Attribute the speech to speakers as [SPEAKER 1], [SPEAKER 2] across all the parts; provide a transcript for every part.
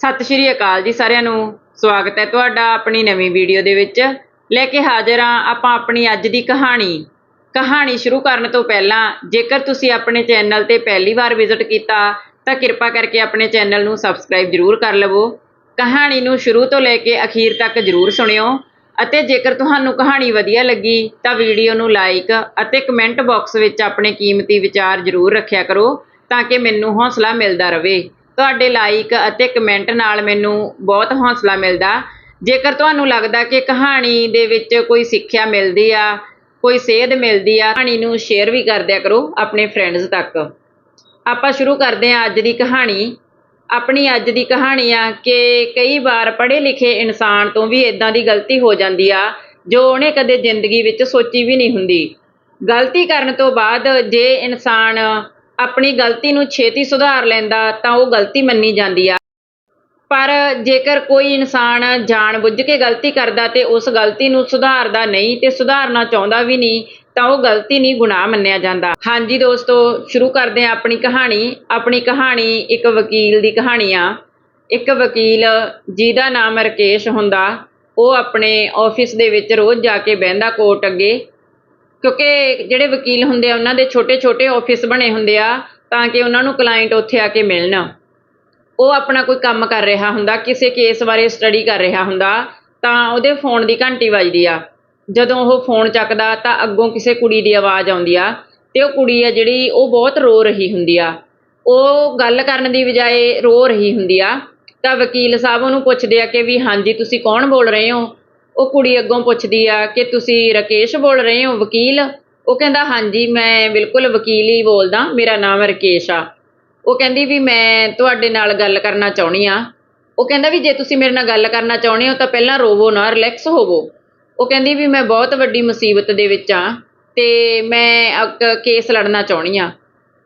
[SPEAKER 1] ਸਤਿ ਸ਼੍ਰੀ ਅਕਾਲ ਜੀ ਸਾਰਿਆਂ ਨੂੰ। ਸਵਾਗਤ ਹੈ ਤੁਹਾਡਾ ਆਪਣੀ ਨਵੀਂ ਵੀਡੀਓ ਦੇ ਵਿੱਚ। ਲੈ ਕੇ ਹਾਜ਼ਰ ਹਾਂ ਆਪਾਂ ਆਪਣੀ ਅੱਜ ਦੀ ਕਹਾਣੀ। ਕਹਾਣੀ ਸ਼ੁਰੂ ਕਰਨ ਤੋਂ ਪਹਿਲਾਂ ਜੇਕਰ ਤੁਸੀਂ ਆਪਣੇ ਚੈਨਲ ਤੇ ਪਹਿਲੀ ਵਾਰ ਵਿਜ਼ਿਟ ਕੀਤਾ, ਤਾਂ ਕਿਰਪਾ ਕਰਕੇ ਆਪਣੇ ਚੈਨਲ ਨੂੰ ਸਬਸਕ੍ਰਾਈਬ ਜ਼ਰੂਰ ਕਰ ਲਵੋ। ਕਹਾਣੀ ਨੂੰ ਸ਼ੁਰੂ ਤੋਂ ਲੈ ਕੇ ਅਖੀਰ ਤੱਕ ਜ਼ਰੂਰ ਸੁਣਿਓ। ਅਤੇ ਜੇਕਰ ਤੁਹਾਨੂੰ ਕਹਾਣੀ ਵਧੀਆ ਲੱਗੀ, ਤਾਂ ਵੀਡੀਓ ਨੂੰ ਲਾਈਕ ਅਤੇ ਕਮੈਂਟ ਬਾਕਸ ਵਿੱਚ ਆਪਣੇ ਕੀਮਤੀ ਵਿਚਾਰ ਜ਼ਰੂਰ ਰੱਖਿਆ ਕਰੋ, ਤਾਂ ਕਿ ਮੈਨੂੰ ਹੌਸਲਾ ਮਿਲਦਾ ਰਹੇ। ਤੁਹਾਡੇ ਲਾਈਕ ਅਤੇ ਕਮੈਂਟ ਨਾਲ ਮੈਨੂੰ ਬਹੁਤ ਹੌਸਲਾ ਮਿਲਦਾ। ਜੇਕਰ ਤੁਹਾਨੂੰ ਲੱਗਦਾ ਕਿ ਕਹਾਣੀ ਦੇ ਵਿੱਚ ਕੋਈ ਸਿੱਖਿਆ ਮਿਲਦੀ ਆ, ਕੋਈ ਸੇਧ ਮਿਲਦੀ ਆ, ਕਹਾਣੀ ਨੂੰ ਸ਼ੇਅਰ ਵੀ ਕਰ ਦਿਆ ਕਰੋ ਆਪਣੇ ਫਰੈਂਡਸ ਤੱਕ। ਆਪਾਂ ਸ਼ੁਰੂ ਕਰਦੇ ਹਾਂ ਅੱਜ ਦੀ ਕਹਾਣੀ। ਆਪਣੀ ਅੱਜ ਦੀ ਕਹਾਣੀ ਆ ਕਿ ਕਈ ਵਾਰ ਪੜ੍ਹੇ ਲਿਖੇ ਇਨਸਾਨ ਤੋਂ ਵੀ ਇਦਾਂ ਦੀ ਗਲਤੀ ਹੋ ਜਾਂਦੀ ਆ, ਜੋ ਉਹਨੇ ਕਦੇ ਜ਼ਿੰਦਗੀ ਵਿੱਚ ਸੋਚੀ ਵੀ ਨਹੀਂ ਹੁੰਦੀ। ਗਲਤੀ ਕਰਨ ਤੋਂ ਬਾਅਦ ਜੇ ਇਨਸਾਨ ਆਪਣੀ ਗਲਤੀ ਨੂੰ ਛੇਤੀ ਸੁਧਾਰ ਲੈਂਦਾ ਤਾਂ ਉਹ ਗਲਤੀ ਮੰਨੀ ਜਾਂਦੀ ਆ। ਪਰ ਜੇਕਰ ਕੋਈ ਇਨਸਾਨ ਜਾਣਬੁੱਝ ਕੇ ਗਲਤੀ ਕਰਦਾ ਤੇ ਉਸ ਗਲਤੀ ਨੂੰ ਸੁਧਾਰਦਾ ਨਹੀਂ ਤੇ ਸੁਧਾਰਨਾ ਚਾਹੁੰਦਾ ਵੀ ਨਹੀਂ, ਤਾਂ ਉਹ ਗਲਤੀ ਨਹੀਂ ਗੁਨਾਹ ਮੰਨਿਆ ਜਾਂਦਾ। ਹਾਂਜੀ ਦੋਸਤੋ, ਸ਼ੁਰੂ ਕਰਦੇ ਹਾਂ ਆਪਣੀ ਕਹਾਣੀ। ਆਪਣੀ ਕਹਾਣੀ ਇੱਕ ਵਕੀਲ ਦੀ ਕਹਾਣੀ ਆ। ਇੱਕ ਵਕੀਲ ਜਿਹਦਾ ਨਾਮ ਰਕੇਸ਼ ਹੁੰਦਾ, ਉਹ ਆਪਣੇ ਆਫਿਸ ਦੇ ਵਿੱਚ ਰੋਜ਼ ਜਾ ਕੇ ਬਹਿੰਦਾ ਕੋਰਟ ਅੱਗੇ। ਕਿਉਂਕਿ ਜਿਹੜੇ ਵਕੀਲ ਹੁੰਦੇ ਆ, ਉਹਨਾਂ ਦੇ ਛੋਟੇ-ਛੋਟੇ ਆਫਿਸ ਬਣੇ ਹੁੰਦੇ ਆ, ਤਾਂ ਕਿ ਉਹਨਾਂ ਨੂੰ ਕਲਾਇੰਟ ਉੱਥੇ ਆ ਕੇ ਮਿਲਣ। ਉਹ ਆਪਣਾ ਕੋਈ ਕੰਮ ਕਰ ਰਿਹਾ ਹੁੰਦਾ, ਕਿਸੇ ਕੇਸ ਬਾਰੇ ਸਟੱਡੀ ਕਰ ਰਿਹਾ ਹੁੰਦਾ, ਤਾਂ ਉਹਦੇ ਫੋਨ ਦੀ ਘੰਟੀ ਵੱਜਦੀ ਆ। ਜਦੋਂ ਉਹ ਫੋਨ ਚੱਕਦਾ, ਤਾਂ ਅੱਗੋਂ ਕਿਸੇ ਕੁੜੀ ਦੀ ਆਵਾਜ਼ ਆਉਂਦੀ ਆ, ਤੇ ਉਹ ਕੁੜੀ ਆ ਜਿਹੜੀ, ਉਹ ਬਹੁਤ ਰੋ ਰਹੀ ਹੁੰਦੀ ਆ। ਉਹ ਗੱਲ ਕਰਨ ਦੀ ਬਜਾਏ ਰੋ ਰਹੀ ਹੁੰਦੀ ਆ। ਤਾਂ ਵਕੀਲ ਸਾਹਿਬ ਉਹਨੂੰ ਪੁੱਛਦੇ ਆ ਕਿ ਵੀ, ਹਾਂਜੀ, ਤੁਸੀਂ ਕੌਣ ਬੋਲ ਰਹੇ ਹੋ? ਉਹ ਕੁੜੀ ਅੱਗੋਂ ਪੁੱਛਦੀ ਆ ਕਿ ਤੁਸੀਂ ਰਕੇਸ਼ ਬੋਲ ਰਹੇ ਹੋ, ਵਕੀਲ? ਉਹ ਕਹਿੰਦਾ, ਹਾਂਜੀ, ਮੈਂ ਬਿਲਕੁਲ ਵਕੀਲ ਹੀ ਬੋਲਦਾ, ਮੇਰਾ ਨਾਮ ਰਕੇਸ਼ ਆ। ਉਹ ਕਹਿੰਦੀ ਵੀ, ਮੈਂ ਤੁਹਾਡੇ ਨਾਲ ਗੱਲ ਕਰਨਾ ਚਾਹੁੰਦੀ ਆ। ਉਹ ਕਹਿੰਦਾ ਵੀ, ਜੇ ਤੁਸੀਂ ਮੇਰੇ ਨਾਲ ਗੱਲ ਕਰਨਾ ਚਾਹੁੰਦੇ ਹੋ, ਤਾਂ ਪਹਿਲਾਂ ਰੋਵੋ ਨਾ, ਰਿਲੈਕਸ ਹੋਵੋ। ਉਹ ਕਹਿੰਦੀ ਵੀ, ਮੈਂ ਬਹੁਤ ਵੱਡੀ ਮੁਸੀਬਤ ਦੇ ਵਿੱਚ ਆ ਤੇ ਮੈਂ ਕੇਸ ਲੜਨਾ ਚਾਹੁੰਦੀ ਆ।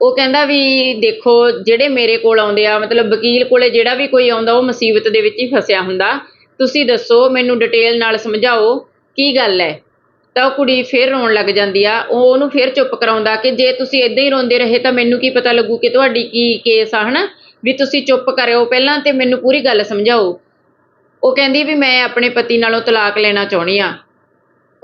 [SPEAKER 1] ਉਹ ਕਹਿੰਦਾ ਵੀ, ਦੇਖੋ, ਜਿਹੜੇ ਮੇਰੇ ਕੋਲ ਆਉਂਦੇ ਆ, ਮਤਲਬ ਵਕੀਲ ਕੋਲੇ ਜਿਹੜਾ ਵੀ ਕੋਈ ਆਉਂਦਾ, ਉਹ ਮੁਸੀਬਤ ਦੇ ਵਿੱਚ ਹੀ ਫਸਿਆ ਹੁੰਦਾ। ਤੁਸੀਂ ਦੱਸੋ, ਮੈਨੂੰ ਡਿਟੇਲ ਨਾਲ ਸਮਝਾਓ, ਕੀ ਗੱਲ ਹੈ ਤਾਂ ਉਹ ਕੁੜੀ ਫੇਰ ਰੋਣ ਲੱਗ ਜਾਂਦੀ ਆ, ਉਹ ਉਹਨੂੰ ਫੇਰ ਚੁੱਪ ਕਰਾਉਂਦਾ ਕਿ ਜੇ ਤੁਸੀਂ ਇਦਾਂ ਹੀ ਰੋਂਦੇ ਰਹੇ ਤਾਂ ਮੈਨੂੰ ਕੀ ਪਤਾ ਲੱਗੂ ਕਿ ਤੁਹਾਡੀ ਕੀ ਕੇਸ ਆ, ਹਨਾ? ਵੀ ਤੁਸੀਂ ਚੁੱਪ ਕਰਿਓ ਪਹਿਲਾਂ ਤੇ ਮੈਨੂੰ ਪੂਰੀ ਗੱਲ ਸਮਝਾਓ। ਉਹ ਕਹਿੰਦੀ ਵੀ ਮੈਂ ਆਪਣੇ ਪਤੀ ਨਾਲੋਂ ਤਲਾਕ ਲੈਣਾ ਚਾਹੁੰਦੀ ਆ।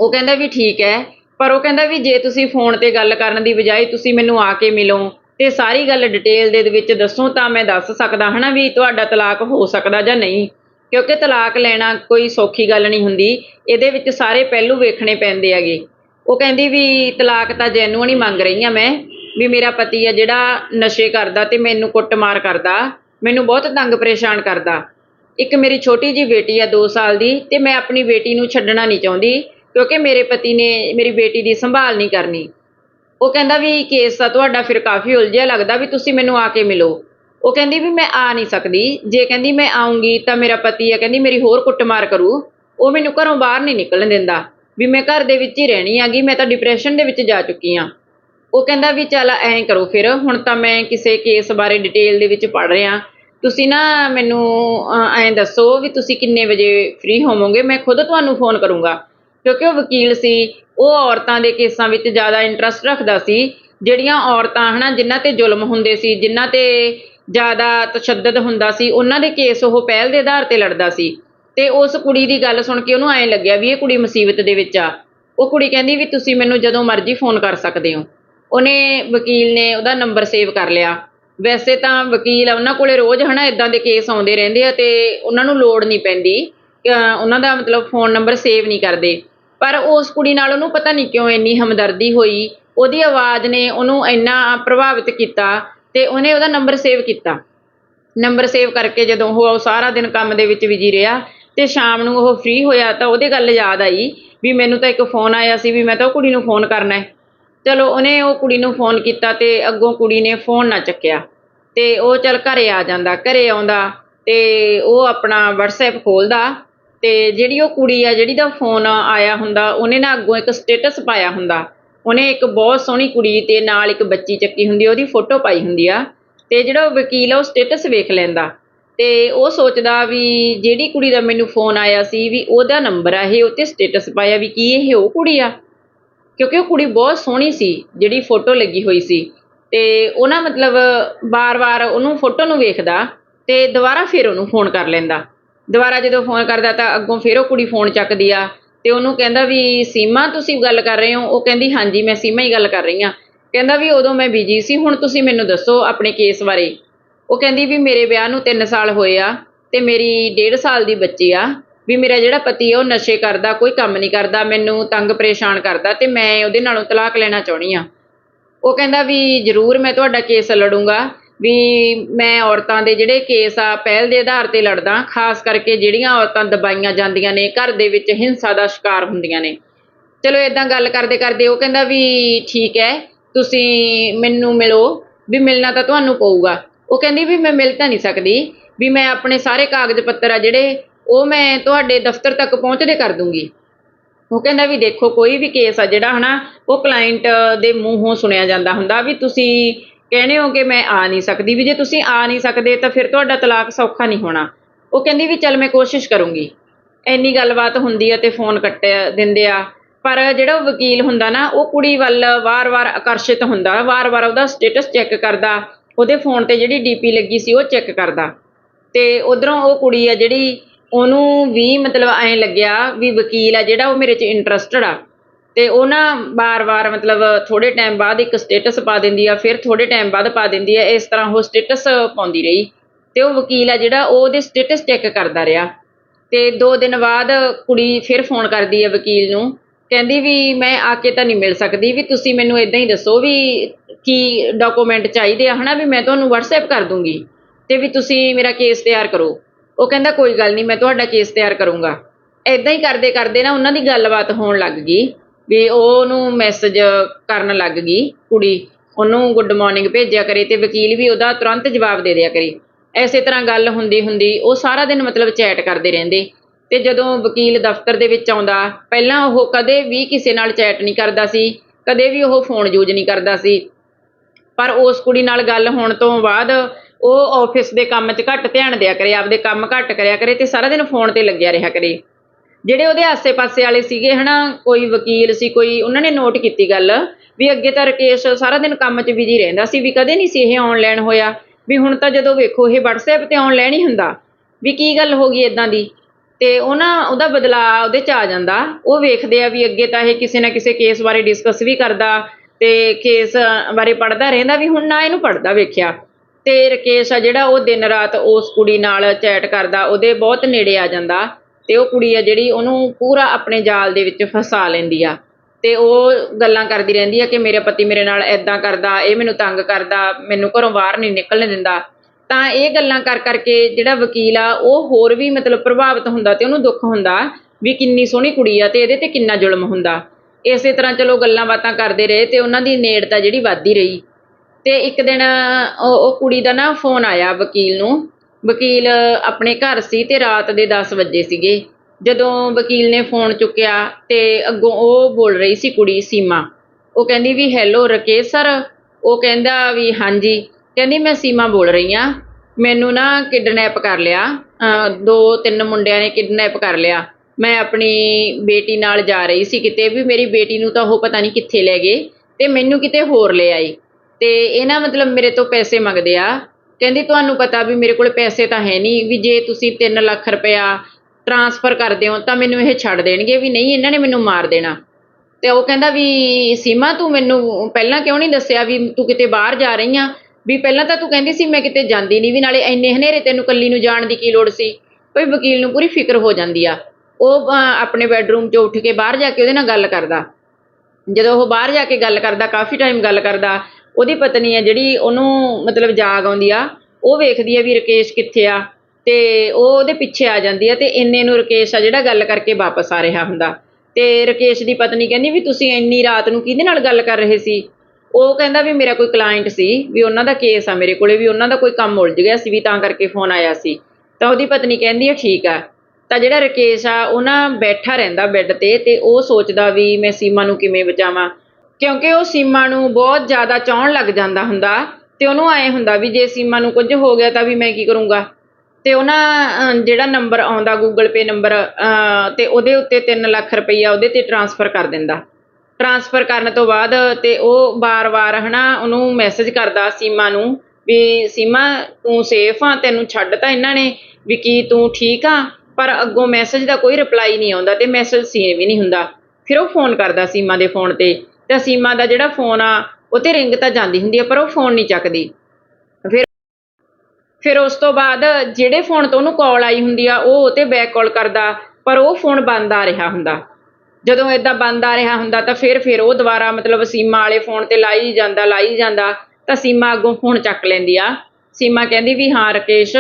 [SPEAKER 1] ਉਹ ਕਹਿੰਦਾ ਵੀ ਠੀਕ ਹੈ ਪਰ ਉਹ ਕਹਿੰਦਾ ਵੀ ਜੇ ਤੁਸੀਂ ਫੋਨ ਤੇ ਗੱਲ ਕਰਨ ਦੀ ਬਜਾਏ ਤੁਸੀਂ ਮੈਨੂੰ ਆ ਕੇ ਮਿਲੋ ਤੇ ਸਾਰੀ ਗੱਲ ਡਿਟੇਲ ਦੇ ਵਿੱਚ ਦੱਸੋ ਤਾਂ ਮੈਂ ਦੱਸ ਸਕਦਾ, ਹਨਾ, ਵੀ ਤੁਹਾਡਾ ਤਲਾਕ ਹੋ ਸਕਦਾ ਜਾਂ ਨਹੀਂ। ਕਿਉਂਕਿ ਤਲਾਕ ਲੈਣਾ ਕੋਈ ਸੌਖੀ ਗੱਲ ਨਹੀਂ ਹੁੰਦੀ, ਇਹਦੇ ਵਿੱਚ ਸਾਰੇ ਪਹਿਲੂ ਵੇਖਣੇ ਪੈਂਦੇ ਹੈਗੇ। ਉਹ ਕਹਿੰਦੀ ਵੀ ਤਲਾਕ ਤਾਂ ਜੈਨੂਅਨ ਹੀ ਮੰਗ ਰਹੀ ਆ ਮੈਂ, ਵੀ ਮੇਰਾ ਪਤੀ ਆ ਜਿਹੜਾ ਨਸ਼ੇ ਕਰਦਾ ਤੇ ਮੈਨੂੰ ਕੁੱਟਮਾਰ ਕਰਦਾ, ਮੈਨੂੰ ਬਹੁਤ ਤੰਗ ਪਰੇਸ਼ਾਨ ਕਰਦਾ। ਇੱਕ ਮੇਰੀ ਛੋਟੀ ਜੀ ਬੇਟੀ ਆ 2 ਸਾਲ ਦੀ, ਤੇ ਮੈਂ ਆਪਣੀ ਬੇਟੀ ਨੂੰ ਛੱਡਣਾ ਨਹੀਂ ਚਾਹੁੰਦੀ, ਕਿਉਂਕਿ ਮੇਰੇ ਪਤੀ ਨੇ ਮੇਰੀ ਬੇਟੀ ਦੀ ਸੰਭਾਲ ਨਹੀਂ ਕਰਨੀ। ਉਹ ਕਹਿੰਦਾ ਵੀ ਕੇਸ ਤਾਂ ਤੁਹਾਡਾ ਫਿਰ ਕਾਫੀ ਉਲਝਿਆ ਲੱਗਦਾ ਵੀ ਤੁਸੀਂ ਮੈਨੂੰ ਆ ਕੇ ਮਿਲੋ। ਉਹ ਕਹਿੰਦੀ ਵੀ ਮੈਂ ਆ ਨਹੀਂ ਸਕਦੀ। ਜੇ ਕਹਿੰਦੀ ਮੈਂ ਆਉਂਗੀ ਤਾਂ ਮੇਰਾ ਪਤੀ ਆ, ਕਹਿੰਦੀ ਮੇਰੀ ਹੋਰ ਕੁੱਟਮਾਰ ਕਰੂ। ਉਹ ਮੈਨੂੰ ਘਰੋਂ ਬਾਹਰ ਨਹੀਂ ਨਿਕਲਣ ਦਿੰਦਾ। ਵੀ ਮੈਂ ਘਰ ਦੇ ਵਿੱਚ ਹੀ ਰਹਿਣੀ ਆਗੀ ਮੈਂ ਤਾਂ ਡਿਪਰੈਸ਼ਨ ਦੇ ਵਿੱਚ ਜਾ ਚੁੱਕੀ ਆ ਉਹ ਕਹਿੰਦਾ ਵੀ ਚੱਲ ਐਂ ਕਰੋ ਫਿਰ, ਹੁਣ ਤਾਂ ਮੈਂ ਕਿਸੇ ਕੇਸ ਬਾਰੇ ਡਿਟੇਲ ਦੇ ਵਿੱਚ ਪੜ ਰਿਹਾ। ਤੁਸੀਂ ਨਾ ਮੈਨੂੰ ਐਂ ਦੱਸੋ ਵੀ ਤੁਸੀਂ ਕਿੰਨੇ ਵਜੇ ਫ੍ਰੀ ਹੋਵੋਗੇ? ਮੈਂ ਖੁਦ ਤੁਹਾਨੂੰ ਫੋਨ ਕਰੂੰਗਾ। ਕਿਉਂਕਿ ਉਹ ਵਕੀਲ ਸੀ, ਉਹ ਔਰਤਾਂ ਦੇ ਕੇਸਾਂ ਵਿੱਚ ਜ਼ਿਆਦਾ ਇੰਟਰਸਟ ਰੱਖਦਾ ਸੀ। ਜਿਹੜੀਆਂ ਔਰਤਾਂ ਹਨਾ, ਜਿਨ੍ਹਾਂ ਤੇ ਜ਼ੁਲਮ ਹੁੰਦੇ ਸੀ, ਜਿਨ੍ਹਾਂ ਤੇ ਜ਼ਿਆਦਾ ਤਸ਼ੱਦਦ ਹੁੰਦਾ ਸੀ। ਉਹਨਾਂ ਦੇ ਕੇਸ ਉਹ ਪਹਿਲ ਦੇ ਆਧਾਰ ਤੇ ਲੜਦਾ ਸੀ। ਤੇ ਉਸ ਕੁੜੀ ਦੀ ਗੱਲ ਸੁਣ ਕੇ ਉਹਨੂੰ ਐਂ ਲੱਗਿਆ ਵੀ ਇਹ ਕੁੜੀ ਮੁਸੀਬਤ ਦੇ ਵਿੱਚ ਆ। ਉਹ ਕੁੜੀ ਕਹਿੰਦੀ ਵੀ ਤੁਸੀਂ ਮੈਨੂੰ ਜਦੋਂ ਮਰਜ਼ੀ ਫੋਨ ਕਰ ਸਕਦੇ ਹੋ। ਉਹਨੇ ਵਕੀਲ ਨੇ ਉਹਦਾ ਨੰਬਰ ਸੇਵ ਕਰ ਲਿਆ। ਵੈਸੇ ਤਾਂ ਵਕੀਲ ਉਹਨਾਂ ਕੋਲੇ ਰੋਜ਼ ਹਨਾ ਇਦਾਂ ਦੇ ਕੇਸ ਆਉਂਦੇ ਰਹਿੰਦੇ ਆ ਤੇ ਉਹਨਾਂ ਨੂੰ ਲੋੜ ਨਹੀਂ ਪੈਂਦੀ। ਉਹਨਾਂ ਦਾ ਮਤਲਬ ਫੋਨ ਨੰਬਰ ਸੇਵ ਨਹੀਂ ਕਰਦੇ। ਪਰ ਉਸ ਕੁੜੀ ਨਾਲ ਉਹਨੂੰ ਪਤਾ ਨਹੀਂ ਕਿਉਂ ਇੰਨੀ ਹਮਦਰਦੀ ਹੋਈ। ਉਹਦੀ ਆਵਾਜ਼ ਨੇ ਉਹਨੂੰ ਇੰਨਾ ਪ੍ਰਭਾਵਿਤ ਕੀਤਾ ਤੇ ਉਹਨੇ ਉਹਦਾ ਨੰਬਰ ਸੇਵ ਕੀਤਾ। ਨੰਬਰ ਸੇਵ ਕਰਕੇ ਜਦੋਂ ਉਹ ਸਾਰਾ ਦਿਨ ਕੰਮ ਦੇ ਵਿੱਚ ਬਿਜ਼ੀ ਰਿਹਾ ਤੇ ਸ਼ਾਮ ਨੂੰ ਉਹ ਫ੍ਰੀ ਹੋਇਆ ਤਾਂ ਉਹਦੇ ਗੱਲ ਯਾਦ ਆਈ ਵੀ ਮੈਨੂੰ ਤਾਂ ਇੱਕ ਫੋਨ ਆਇਆ ਸੀ ਵੀ ਮੈਂ ਤਾਂ ਉਹ ਕੁੜੀ ਨੂੰ ਫੋਨ ਕਰਨਾ ਹੈ। ਚਲੋ ਉਹਨੇ ਉਹ ਕੁੜੀ ਨੂੰ ਫੋਨ ਕੀਤਾ ਤੇ ਅੱਗੋਂ ਕੁੜੀ ਨੇ ਫੋਨ ਨਾ ਚੱਕਿਆ। ਤੇ ਉਹ ਚਲ ਘਰੇ ਆ ਜਾਂਦਾ, ਘਰੇ ਆਉਂਦਾ ਤੇ ਉਹ ਆਪਣਾ WhatsApp ਖੋਲਦਾ ਤੇ ਜਿਹੜੀ ਉਹ ਕੁੜੀ ਆ ਜਿਹੜੀ ਦਾ ਫੋਨ ਆਇਆ ਹੁੰਦਾ, ਉਹਨੇ ਨਾ ਅੱਗੋਂ ਇੱਕ ਸਟੇਟਸ ਪਾਇਆ ਹੁੰਦਾ। ਉਹਨੇ ਇੱਕ ਬਹੁਤ ਸੋਹਣੀ ਕੁੜੀ ਤੇ ਨਾਲ ਇੱਕ ਬੱਚੀ ਚੱਕੀ ਹੁੰਦੀ ਉਹਦੀ ਫੋਟੋ ਪਾਈ ਹੁੰਦੀ ਆ। ਤੇ ਜਿਹੜਾ ਵਕੀਲ ਆ, ਉਹ ਸਟੇਟਸ ਵੇਖ ਲੈਂਦਾ। ਤੇ ਉਹ ਸੋਚਦਾ ਵੀ ਜਿਹੜੀ ਕੁੜੀ ਦਾ ਮੈਨੂੰ ਫੋਨ ਆਇਆ ਸੀ ਵੀ ਉਹਦਾ ਨੰਬਰ ਆ, ਇਹ ਉੱਤੇ ਸਟੇਟਸ ਪਾਇਆ ਵੀ ਕੀ ਇਹ ਉਹ ਕੁੜੀ ਆ? ਕਿਉਂਕਿ ਉਹ ਕੁੜੀ ਬਹੁਤ ਸੋਹਣੀ ਸੀ, ਜਿਹੜੀ ਫੋਟੋ ਲੱਗੀ ਹੋਈ ਸੀ। ਤੇ ਉਹ ਨਾ ਮਤਲਬ ਬਾਰ-ਬਾਰ ਉਹਨੂੰ ਫੋਟੋ ਨੂੰ ਵੇਖਦਾ ਤੇ ਦੁਬਾਰਾ ਫਿਰ ਉਹਨੂੰ ਫੋਨ ਕਰ ਲੈਂਦਾ। ਦੁਬਾਰਾ ਜਦੋਂ ਫੋਨ ਕਰਦਾ ਤਾਂ ਅੱਗੋਂ ਫਿਰ ਉਹ ਕੁੜੀ ਫੋਨ ਚੱਕਦੀ ਆ। ਤੇ ਉਹਨੂੰ ਕਹਿੰਦਾ ਵੀ ਸੀਮਾ, ਤੁਸੀਂ ਗੱਲ ਕਰ ਰਹੇ ਹੋ। ਉਹ ਕਹਿੰਦੀ, ਹਾਂਜੀ, ਮੈਂ ਸੀਮਾ ਹੀ ਗੱਲ ਕਰ ਰਹੀ ਹਾਂ। ਕਹਿੰਦਾ ਵੀ ਉਦੋਂ ਮੈਂ ਬਿਜ਼ੀ ਸੀ, ਹੁਣ ਤੁਸੀਂ ਮੈਨੂੰ ਦੱਸੋ ਆਪਣੇ ਕੇਸ ਬਾਰੇ। ਉਹ ਕਹਿੰਦੀ ਵੀ ਮੇਰੇ ਵਿਆਹ ਨੂੰ 3 ਸਾਲ ਹੋਏ ਆ ਤੇ ਮੇਰੀ 1.5 ਸਾਲ ਦੀ ਬੱਚੀ ਆ। ਵੀ ਮੇਰਾ ਜਿਹੜਾ ਪਤੀ ਆ, ਉਹ ਨਸ਼ੇ ਕਰਦਾ, ਕੋਈ ਕੰਮ ਨਹੀਂ ਕਰਦਾ, ਮੈਨੂੰ ਤੰਗ ਪਰੇਸ਼ਾਨ ਕਰਦਾ ਤੇ ਮੈਂ ਉਹਦੇ ਨਾਲੋਂ ਤਲਾਕ ਲੈਣਾ ਚਾਹੁੰਦੀ ਆ ਉਹ ਕਹਿੰਦਾ ਵੀ ਜ਼ਰੂਰ ਮੈਂ ਤੁਹਾਡਾ ਕੇਸ ਲੜੂੰਗਾ। ਵੀ ਮੈਂ ਔਰਤਾਂ ਦੇ ਜਿਹੜੇ ਕੇਸ ਆ, ਪਹਿਲ ਦੇ ਆਧਾਰ ਤੇ ਲੜਦਾ, ਖਾਸ ਕਰਕੇ ਜਿਹੜੀਆਂ ਔਰਤਾਂ ਦਬਾਈਆਂ ਜਾਂਦੀਆਂ ਨੇ, ਘਰ ਦੇ ਵਿੱਚ ਹਿੰਸਾ ਦਾ ਸ਼ਿਕਾਰ ਹੁੰਦੀਆਂ ਨੇ। ਚਲੋ ਇਦਾਂ ਗੱਲ ਕਰਦੇ ਕਰਦੇ ਉਹ ਕਹਿੰਦਾ ਵੀ ਠੀਕ ਹੈ, ਤੁਸੀਂ ਮੈਨੂੰ ਮਿਲੋ, ਵੀ ਮਿਲਣਾ ਤਾਂ ਤੁਹਾਨੂੰ ਪਊਗਾ। ਉਹ ਕਹਿੰਦੀ ਵੀ ਮੈਂ ਮਿਲ ਤਾਂ ਨਹੀਂ ਸਕਦੀ, ਵੀ ਮੈਂ ਆਪਣੇ ਸਾਰੇ ਕਾਗਜ਼ ਪੱਤਰ ਆ ਜਿਹੜੇ, ਉਹ ਮੈਂ ਤੁਹਾਡੇ ਦਫ਼ਤਰ ਤੱਕ ਪਹੁੰਚਦੇ ਕਰ ਦੂੰਗੀ। ਉਹ ਕਹਿੰਦਾ ਵੀ ਦੇਖੋ, ਕੋਈ ਵੀ ਕੇਸ ਆ ਜਿਹੜਾ ਹਨਾ, ਉਹ ਕਲਾਇੰਟ ਦੇ ਮੂੰਹੋਂ ਸੁਣਿਆ ਜਾਂਦਾ ਹੁੰਦਾ ਵੀ ਤੁਸੀਂ ਕਹਿੰਦੇ ਹੋ ਕਿ ਮੈਂ ਆ ਨਹੀਂ ਸਕਦੀ ਵੀ ਜੇ ਤੁਸੀਂ ਆ ਨਹੀਂ ਸਕਦੇ ਤਾਂ ਫਿਰ ਤੁਹਾਡਾ ਤਲਾਕ ਸੌਖਾ ਨਹੀਂ ਹੋਣਾ। ਉਹ ਕਹਿੰਦੀ ਵੀ ਚੱਲ ਮੈਂ ਕੋਸ਼ਿਸ਼ ਕਰੂੰਗੀ। ਇੰਨੀ ਗੱਲਬਾਤ ਹੁੰਦੀ ਆ ਤੇ ਫੋਨ ਕੱਟ ਦਿੰਦੇ ਆ। ਪਰ ਜਿਹੜਾ ਉਹ ਵਕੀਲ ਹੁੰਦਾ ਨਾ, ਉਹ ਕੁੜੀ ਵੱਲ ਵਾਰ-ਵਾਰ ਆਕਰਸ਼ਿਤ ਹੁੰਦਾ, ਵਾਰ-ਵਾਰ ਉਹਦਾ ਸਟੇਟਸ ਚੈੱਕ ਕਰਦਾ, ਉਹਦੇ ਫੋਨ ਤੇ ਜਿਹੜੀ ਡੀਪੀ ਲੱਗੀ ਸੀ ਉਹ ਚੈੱਕ ਕਰਦਾ। ਤੇ ਉਧਰੋਂ ਉਹ ਕੁੜੀ ਆ ਜਿਹੜੀ, ਉਹਨੂੰ ਵੀ ਮਤਲਬ ਐਂ ਲੱਗਿਆ ਵੀ ਵਕੀਲ ਆ ਜਿਹੜਾ ਉਹ ਮੇਰੇ 'ਚ ਇੰਟਰਸਟਡ ਆ। ਤੇ ਉਹ ਨਾ ਵਾਰ ਵਾਰ ਮਤਲਬ ਥੋੜੇ ਟਾਈਮ ਬਾਅਦ ਇੱਕ ਸਟੇਟਸ ਪਾ ਦਿੰਦੀ ਆ, ਫਿਰ ਥੋੜੇ ਟਾਈਮ ਬਾਅਦ ਪਾ ਦਿੰਦੀ ਆ, ਇਸ ਤਰ੍ਹਾਂ ਉਹ ਸਟੇਟਸ ਪਾਉਂਦੀ ਰਹੀ। ਤੇ ਉਹ ਵਕੀਲ ਆ ਜਿਹੜਾ, ਉਹ ਉਹਦੇ ਸਟੇਟਸ ਚੈੱਕ ਕਰਦਾ ਰਿਹਾ। ਤੇ 2 ਦਿਨ ਬਾਅਦ ਕੁੜੀ ਫਿਰ ਫੋਨ ਕਰਦੀ ਆ ਵਕੀਲ ਨੂੰ, ਕਹਿੰਦੀ ਵੀ ਮੈਂ ਆ ਕੇ ਤਾਂ ਨਹੀਂ ਮਿਲ ਸਕਦੀ, ਵੀ ਤੁਸੀਂ ਮੈਨੂੰ ਇਦਾਂ ਹੀ ਦੱਸੋ ਵੀ ਕੀ ਡਾਕੂਮੈਂਟ ਚਾਹੀਦੇ ਆ, ਹਨਾ, ਵੀ ਮੈਂ ਤੁਹਾਨੂੰ WhatsApp ਕਰ ਦੂੰਗੀ, ਤੇ ਵੀ ਤੁਸੀਂ ਮੇਰਾ ਕੇਸ ਤਿਆਰ ਕਰੋ। ਉਹ ਕਹਿੰਦਾ, ਕੋਈ ਗੱਲ ਨਹੀਂ, ਮੈਂ ਤੁਹਾਡਾ ਕੇਸ ਤਿਆਰ ਕਰੂੰਗਾ। ਇਦਾਂ ਹੀ ਕਰਦੇ ਕਰਦੇ ਨਾ ਉਹਨਾਂ ਦੀ ਗੱਲਬਾਤ ਹੋਣ ਲੱਗ ਗਈ। ਵੀ ਉਹਨੂੰ ਮੈਸੇਜ ਕਰਨ ਲੱਗ ਗਈ ਕੁੜੀ। ਉਹਨੂੰ ਗੁੱਡ ਮਾਰਨਿੰਗ ਭੇਜਿਆ ਕਰੇ ਤੇ ਵਕੀਲ ਵੀ ਉਹਦਾ ਤੁਰੰਤ ਜਵਾਬ ਦੇ ਦਿਆ ਕਰੇ। ਐਸੇ ਤਰ੍ਹਾਂ ਗੱਲ ਹੁੰਦੀ ਹੁੰਦੀ ਉਹ ਸਾਰਾ ਦਿਨ ਮਤਲਬ ਚੈਟ ਕਰਦੇ ਰਹਿੰਦੇ। ਤੇ ਜਦੋਂ ਵਕੀਲ ਦਫ਼ਤਰ ਦੇ ਵਿੱਚ ਆਉਂਦਾ, ਪਹਿਲਾਂ ਉਹ ਕਦੇ ਵੀ ਕਿਸੇ ਨਾਲ ਚੈਟ ਨਹੀਂ ਕਰਦਾ ਸੀ, ਕਦੇ ਵੀ ਉਹ ਫੋਨ ਯੂਜ਼ ਨਹੀਂ ਕਰਦਾ ਸੀ। ਪਰ ਉਸ ਕੁੜੀ ਨਾਲ ਗੱਲ ਹੋਣ ਤੋਂ ਬਾਅਦ ਉਹ ਆਫਿਸ ਦੇ ਕੰਮ 'ਚ ਘੱਟ ਧਿਆਨ ਦਿਆ ਕਰੇ, ਆਪਦੇ ਕੰਮ ਘੱਟ ਕਰਿਆ ਕਰੇ ਤੇ ਸਾਰਾ ਦਿਨ ਫੋਨ ਤੇ ਲੱਗਿਆ ਰਿਹਾ ਕਰੇ। ਜਿਹੜੇ ਉਹਦੇ ਆਸੇ-ਪਾਸੇ ਵਾਲੇ ਸੀਗੇ, ਹਨਾ, ਕੋਈ ਵਕੀਲ ਸੀ, ਕੋਈ, ਉਹਨਾਂ ਨੇ ਨੋਟ ਕੀਤੀ ਗੱਲ ਵੀ ਅੱਗੇ ਤਾਂ ਰਕੇਸ਼ ਸਾਰਾ ਦਿਨ ਕੰਮ 'ਚ ਬਿਜ਼ੀ ਰਹਿੰਦਾ ਸੀ, ਵੀ ਕਦੇ ਨਹੀਂ ਸੀ ਇਹ ਆਨਲਾਈਨ ਹੋਇਆ, ਵੀ ਹੁਣ ਤਾਂ ਜਦੋਂ ਵੇਖੋ ਇਹ WhatsApp ਤੇ ਆਨਲਾਈਨ ਹੀ ਹੁੰਦਾ, ਵੀ ਕੀ ਗੱਲ ਹੋ ਗਈ ਇਦਾਂ ਦੀ? ਤੇ ਉਹ ਨਾ, ਉਹਦਾ ਬਦਲਾਅ ਉਹਦੇ 'ਚ ਆ ਜਾਂਦਾ, ਉਹ ਵੇਖਦੇ ਆ ਵੀ ਅੱਗੇ ਤਾਂ ਇਹ ਕਿਸੇ ਨਾ ਕਿਸੇ ਕੇਸ ਬਾਰੇ ਡਿਸਕਸ ਵੀ ਕਰਦਾ ਤੇ ਕੇਸ ਬਾਰੇ ਪੜ੍ਹਦਾ ਰਹਿੰਦਾ, ਵੀ ਹੁਣ ਨਾ ਇਹਨੂੰ ਪੜ੍ਹਦਾ ਵੇਖਿਆ। ਤੇ ਰਕੇਸ਼ ਆ ਜਿਹੜਾ ਉਹ ਦਿਨ ਰਾਤ ਉਸ ਕੁੜੀ ਨਾਲ ਚੈਟ ਕਰਦਾ, ਉਹਦੇ ਬਹੁਤ ਨੇੜੇ ਆ ਜਾਂਦਾ। ਤੇ ਉਹ ਕੁੜੀ ਆ ਜਿਹੜੀ ਉਹਨੂੰ ਪੂਰਾ ਆਪਣੇ ਜਾਲ ਦੇ ਵਿੱਚ ਫਸਾ ਲੈਂਦੀ ਆ। ਤੇ ਉਹ ਗੱਲਾਂ ਕਰਦੀ ਰਹਿੰਦੀ ਆ ਕਿ ਮੇਰੇ ਪਤੀ ਮੇਰੇ ਨਾਲ ਐਦਾਂ ਕਰਦਾ, ਇਹ ਮੈਨੂੰ ਤੰਗ ਕਰਦਾ, ਮੈਨੂੰ ਘਰੋਂ ਬਾਹਰ ਨਹੀਂ ਨਿਕਲਣ ਦਿੰਦਾ। ਤਾਂ ਇਹ ਗੱਲਾਂ ਕਰ ਕਰਕੇ ਜਿਹੜਾ ਵਕੀਲ ਆ, ਉਹ ਹੋਰ ਵੀ ਮਤਲਬ ਪ੍ਰਭਾਵਿਤ ਹੁੰਦਾ ਤੇ ਉਹਨੂੰ ਦੁੱਖ ਹੁੰਦਾ ਵੀ ਕਿੰਨੀ ਸੋਹਣੀ ਕੁੜੀ ਆ ਤੇ ਇਹਦੇ ਤੇ ਕਿੰਨਾ ਜ਼ੁਲਮ ਹੁੰਦਾ। ਇਸੇ ਤਰ੍ਹਾਂ ਚਲੋ ਗੱਲਾਂ ਬਾਤਾਂ ਕਰਦੇ ਰਹੇ ਤੇ ਉਹਨਾਂ ਦੀ ਨੇੜਤਾ ਜਿਹੜੀ ਵੱਧਦੀ ਰਹੀ। ਤੇ ਇੱਕ ਦਿਨ ਉਹ ਉਹ ਕੁੜੀ ਦਾ ਨਾ ਫੋਨ ਆਇਆ ਵਕੀਲ ਨੂੰ ਵਕੀਲ ਆਪਣੇ ਘਰ ਸੀ ਤੇ ਰਾਤ ਦੇ 10 ਵਜੇ ਸੀਗੇ। ਜਦੋਂ ਵਕੀਲ ਨੇ ਫੋਨ ਚੁੱਕਿਆ ਤੇ ਅੱਗੋਂ ਉਹ ਬੋਲ ਰਹੀ ਸੀ ਕੁੜੀ ਸੀਮਾ। ਉਹ ਕਹਿੰਦੀ ਵੀ ਹੈਲੋ ਰਕੇਸ਼ ਸਰ ਉਹ ਕਹਿੰਦਾ ਵੀ, ਹਾਂਜੀ। ਕਹਿੰਦੀ, ਮੈਂ ਸੀਮਾ ਬੋਲ ਰਹੀ ਆ ਮੈਨੂੰ ਨਾ ਕਿਡਨੈਪ ਕਰ ਲਿਆ। ਦੋ, ਤਿੰਨ ਮੁੰਡਿਆਂ ਨੇ ਕਿਡਨੈਪ ਕਰ ਲਿਆ। ਮੈਂ ਆਪਣੀ ਬੇਟੀ ਨਾਲ ਜਾ ਰਹੀ ਸੀ ਕਿਤੇ ਵੀ। ਮੇਰੀ ਬੇਟੀ ਨੂੰ ਤਾਂ ਉਹ ਪਤਾ ਨਹੀਂ ਕਿੱਥੇ ਲੈ ਗਏ ਤੇ ਮੈਨੂੰ ਕਿਤੇ ਹੋਰ ਲੈ ਆਈ। ਤੇ ਇਹ ਨਾ ਮਤਲਬ ਮੇਰੇ ਤੋਂ ਪੈਸੇ ਮੰਗਦੇ ਆ। ਕਹਿੰਦੀ ਤੁਹਾਨੂੰ ਪਤਾ ਵੀ ਮੇਰੇ ਕੋਲ ਪੈਸੇ ਤਾਂ ਹੈ ਨਹੀਂ, ਵੀ ਜੇ ਤੁਸੀਂ 3 ਲੱਖ ਰੁਪਇਆ ਟਰਾਂਸਫਰ ਕਰਦੇ ਹੋ ਤਾਂ ਮੈਨੂੰ ਇਹ ਛੱਡ ਦੇਣਗੇ ਵੀ ਨਹੀਂ, ਇਹਨਾਂ ਨੇ ਮੈਨੂੰ ਮਾਰ ਦੇਣਾ। ਤੇ ਉਹ ਕਹਿੰਦਾ ਵੀ ਸੀਮਾ ਤੂੰ ਮੈਨੂੰ ਪਹਿਲਾਂ ਕਿਉਂ ਨਹੀਂ ਦੱਸਿਆ ਵੀ ਤੂੰ ਕਿਤੇ ਬਾਹਰ ਜਾ ਰਹੀ ਆ? ਵੀ ਪਹਿਲਾਂ ਤਾਂ ਤੂੰ ਕਹਿੰਦੀ ਸੀ ਮੈਂ ਕਿਤੇ ਜਾਂਦੀ ਨਹੀਂ ਵੀ ਨਾਲੇ ਇੰਨੇ ਹਨੇਰੇ ਤੈਨੂੰ ਕੱਲੀ ਨੂੰ ਜਾਣ ਦੀ ਕੀ ਲੋੜ ਸੀ? ਕੋਈ ਵਕੀਲ ਨੂੰ ਪੂਰੀ ਫਿਕਰ ਹੋ ਜਾਂਦੀ ਆ। ਉਹ ਆਪਣੇ ਬੈੱਡਰੂਮ 'ਚ ਉੱਠ ਕੇ ਬਾਹਰ ਜਾ ਕੇ ਉਹਦੇ ਨਾਲ ਗੱਲ ਕਰਦਾ। ਜਦੋਂ ਉਹ ਬਾਹਰ ਜਾ ਕੇ ਗੱਲ ਕਰਦਾ, ਕਾਫੀ ਟਾਈਮ ਗੱਲ ਕਰਦਾ ਉਹਦੀ ਪਤਨੀ ਆ ਜਿਹੜੀ, ਉਹਨੂੰ ਮਤਲਬ ਜਾਗ ਆਉਂਦੀ ਆ, ਉਹ ਵੇਖਦੀ ਆ ਵੀ ਰਕੇਸ਼ ਕਿੱਥੇ ਆ, ਤੇ ਉਹ ਉਹਦੇ ਪਿੱਛੇ ਆ ਜਾਂਦੀ ਆ ਤੇ ਇੰਨੇ ਨੂੰ ਰਕੇਸ਼ ਆ ਜਿਹੜਾ ਗੱਲ ਕਰਕੇ ਵਾਪਸ ਆ ਰਿਹਾ ਹੁੰਦਾ। ਤੇ ਰਕੇਸ਼ ਦੀ ਪਤਨੀ ਕਹਿੰਦੀ ਵੀ ਤੁਸੀਂ ਇੰਨੀ ਰਾਤ ਨੂੰ ਕਿਹਦੇ ਨਾਲ ਗੱਲ ਕਰ ਰਹੇ ਸੀ? ਉਹ ਕਹਿੰਦਾ ਵੀ ਮੇਰਾ ਕੋਈ ਕਲਾਇੰਟ ਸੀ, ਵੀ ਉਹਨਾਂ ਦਾ ਕੇਸ ਆ ਮੇਰੇ ਕੋਲੇ, ਵੀ ਉਹਨਾਂ ਦਾ ਕੋਈ ਕੰਮ ਉਲਝ ਗਿਆ ਸੀ, ਵੀ ਤਾਂ ਕਰਕੇ ਫੋਨ ਆਇਆ ਸੀ। ਤਾਂ ਉਹਦੀ ਪਤਨੀ ਕਹਿੰਦੀ ਆ, ਠੀਕ ਆ। ਤਾਂ ਜਿਹੜਾ ਰਕੇਸ਼ ਆ, ਉਹ ਨਾ ਬੈਠਾ ਰਹਿੰਦਾ ਬੈੱਡ ਤੇ ਤੇ ਉਹ ਸੋਚਦਾ ਵੀ ਮੈਂ ਸੀਮਾ ਨੂੰ ਕਿਵੇਂ ਬਚਾਵਾਂ? ਕਿਉਂਕਿ ਉਹ ਸੀਮਾ ਨੂੰ ਬਹੁਤ ਜ਼ਿਆਦਾ ਚਾਹਣ ਲੱਗ ਜਾਂਦਾ ਹੁੰਦਾ ਤੇ ਉਹਨੂੰ ਐਂ ਹੁੰਦਾ ਵੀ ਜੇ ਸੀਮਾ ਨੂੰ ਕੁਝ ਹੋ ਗਿਆ ਤਾਂ ਵੀ ਮੈਂ ਕੀ ਕਰੂੰਗਾ। ਤੇ ਉਹਨਾਂ ਜਿਹੜਾ ਨੰਬਰ ਆਉਂਦਾ ਗੂਗਲ ਪੇ ਨੰਬਰ ਤੇ ਉਹਦੇ ਉੱਤੇ 3 ਲੱਖ ਰੁਪਈਆ ਉਹਦੇ ਤੇ ਟਰਾਂਸਫਰ ਕਰ ਦਿੰਦਾ। ਟਰਾਂਸਫਰ ਕਰਨ ਤੋਂ ਬਾਅਦ ਤੇ ਉਹ ਬਾਰ-ਬਾਰ ਹਨਾ ਉਹਨੂੰ ਮੈਸੇਜ ਕਰਦਾ ਸੀਮਾ ਨੂੰ ਵੀ ਸੀਮਾ ਤੂੰ ਸੇਫ ਆ, ਤੈਨੂੰ ਛੱਡ ਛੱਡਤਾ ਇਹਨਾਂ ਨੇ ਵੀ ਕੀ ਤੂੰ ਠੀਕ ਆ, ਪਰ ਅੱਗੋਂ ਮੈਸੇਜ ਦਾ ਕੋਈ ਰਿਪਲਾਈ ਨਹੀਂ ਆਉਂਦਾ ਤੇ ਮੈਸੇਜ ਸੀਨ ਵੀ ਨਹੀਂ ਹੁੰਦਾ। ਫਿਰ ਉਹ ਫੋਨ ਕਰਦਾ ਸੀਮਾ ਦੇ ਫੋਨ ਤੇ ਤੇ ਸੀਮਾ ਦਾ ਜਿਹੜਾ ਫੋਨ ਆ, ਉਹ ਤੇ ਰਿੰਗ ਤਾਂ ਜਾਂਦੀ ਹੁੰਦੀ ਆ, ਪਰ ਉਹ ਫੋਨ ਨਹੀਂ ਚੱਕਦੀ। ਫਿਰ ਫਿਰ ਉਸ ਤੋਂ ਬਾਅਦ ਜਿਹੜੇ ਫੋਨ ਤੋਂ ਉਹਨੂੰ ਕਾਲ ਆਈ ਹੁੰਦੀ ਆ, ਉਹ ਉਹ ਤੇ ਬੈਕ ਕਾਲ ਕਰਦਾ, ਪਰ ਉਹ ਫੋਨ ਬੰਦ ਆ ਰਿਹਾ ਹੁੰਦਾ। ਜਦੋਂ ਇਦਾਂ ਬੰਦ ਆ ਰਿਹਾ ਹੁੰਦਾ, ਤਾਂ ਫਿਰ ਫਿਰ ਉਹ ਦੁਬਾਰਾ ਮਤਲਬ ਸੀਮਾ ਵਾਲੇ ਫੋਨ ਤੇ ਲਾਈ ਜਾਂਦਾ ਲਾਈ ਜਾਂਦਾ, ਤਾਂ ਸੀਮਾ ਅੱਗੋਂ ਫੋਨ ਚੱਕ ਲੈਂਦੀ ਆ। ਸੀਮਾ ਕਹਿੰਦੀ ਵੀ, ਹਾਂ, ਰਕੇਸ਼,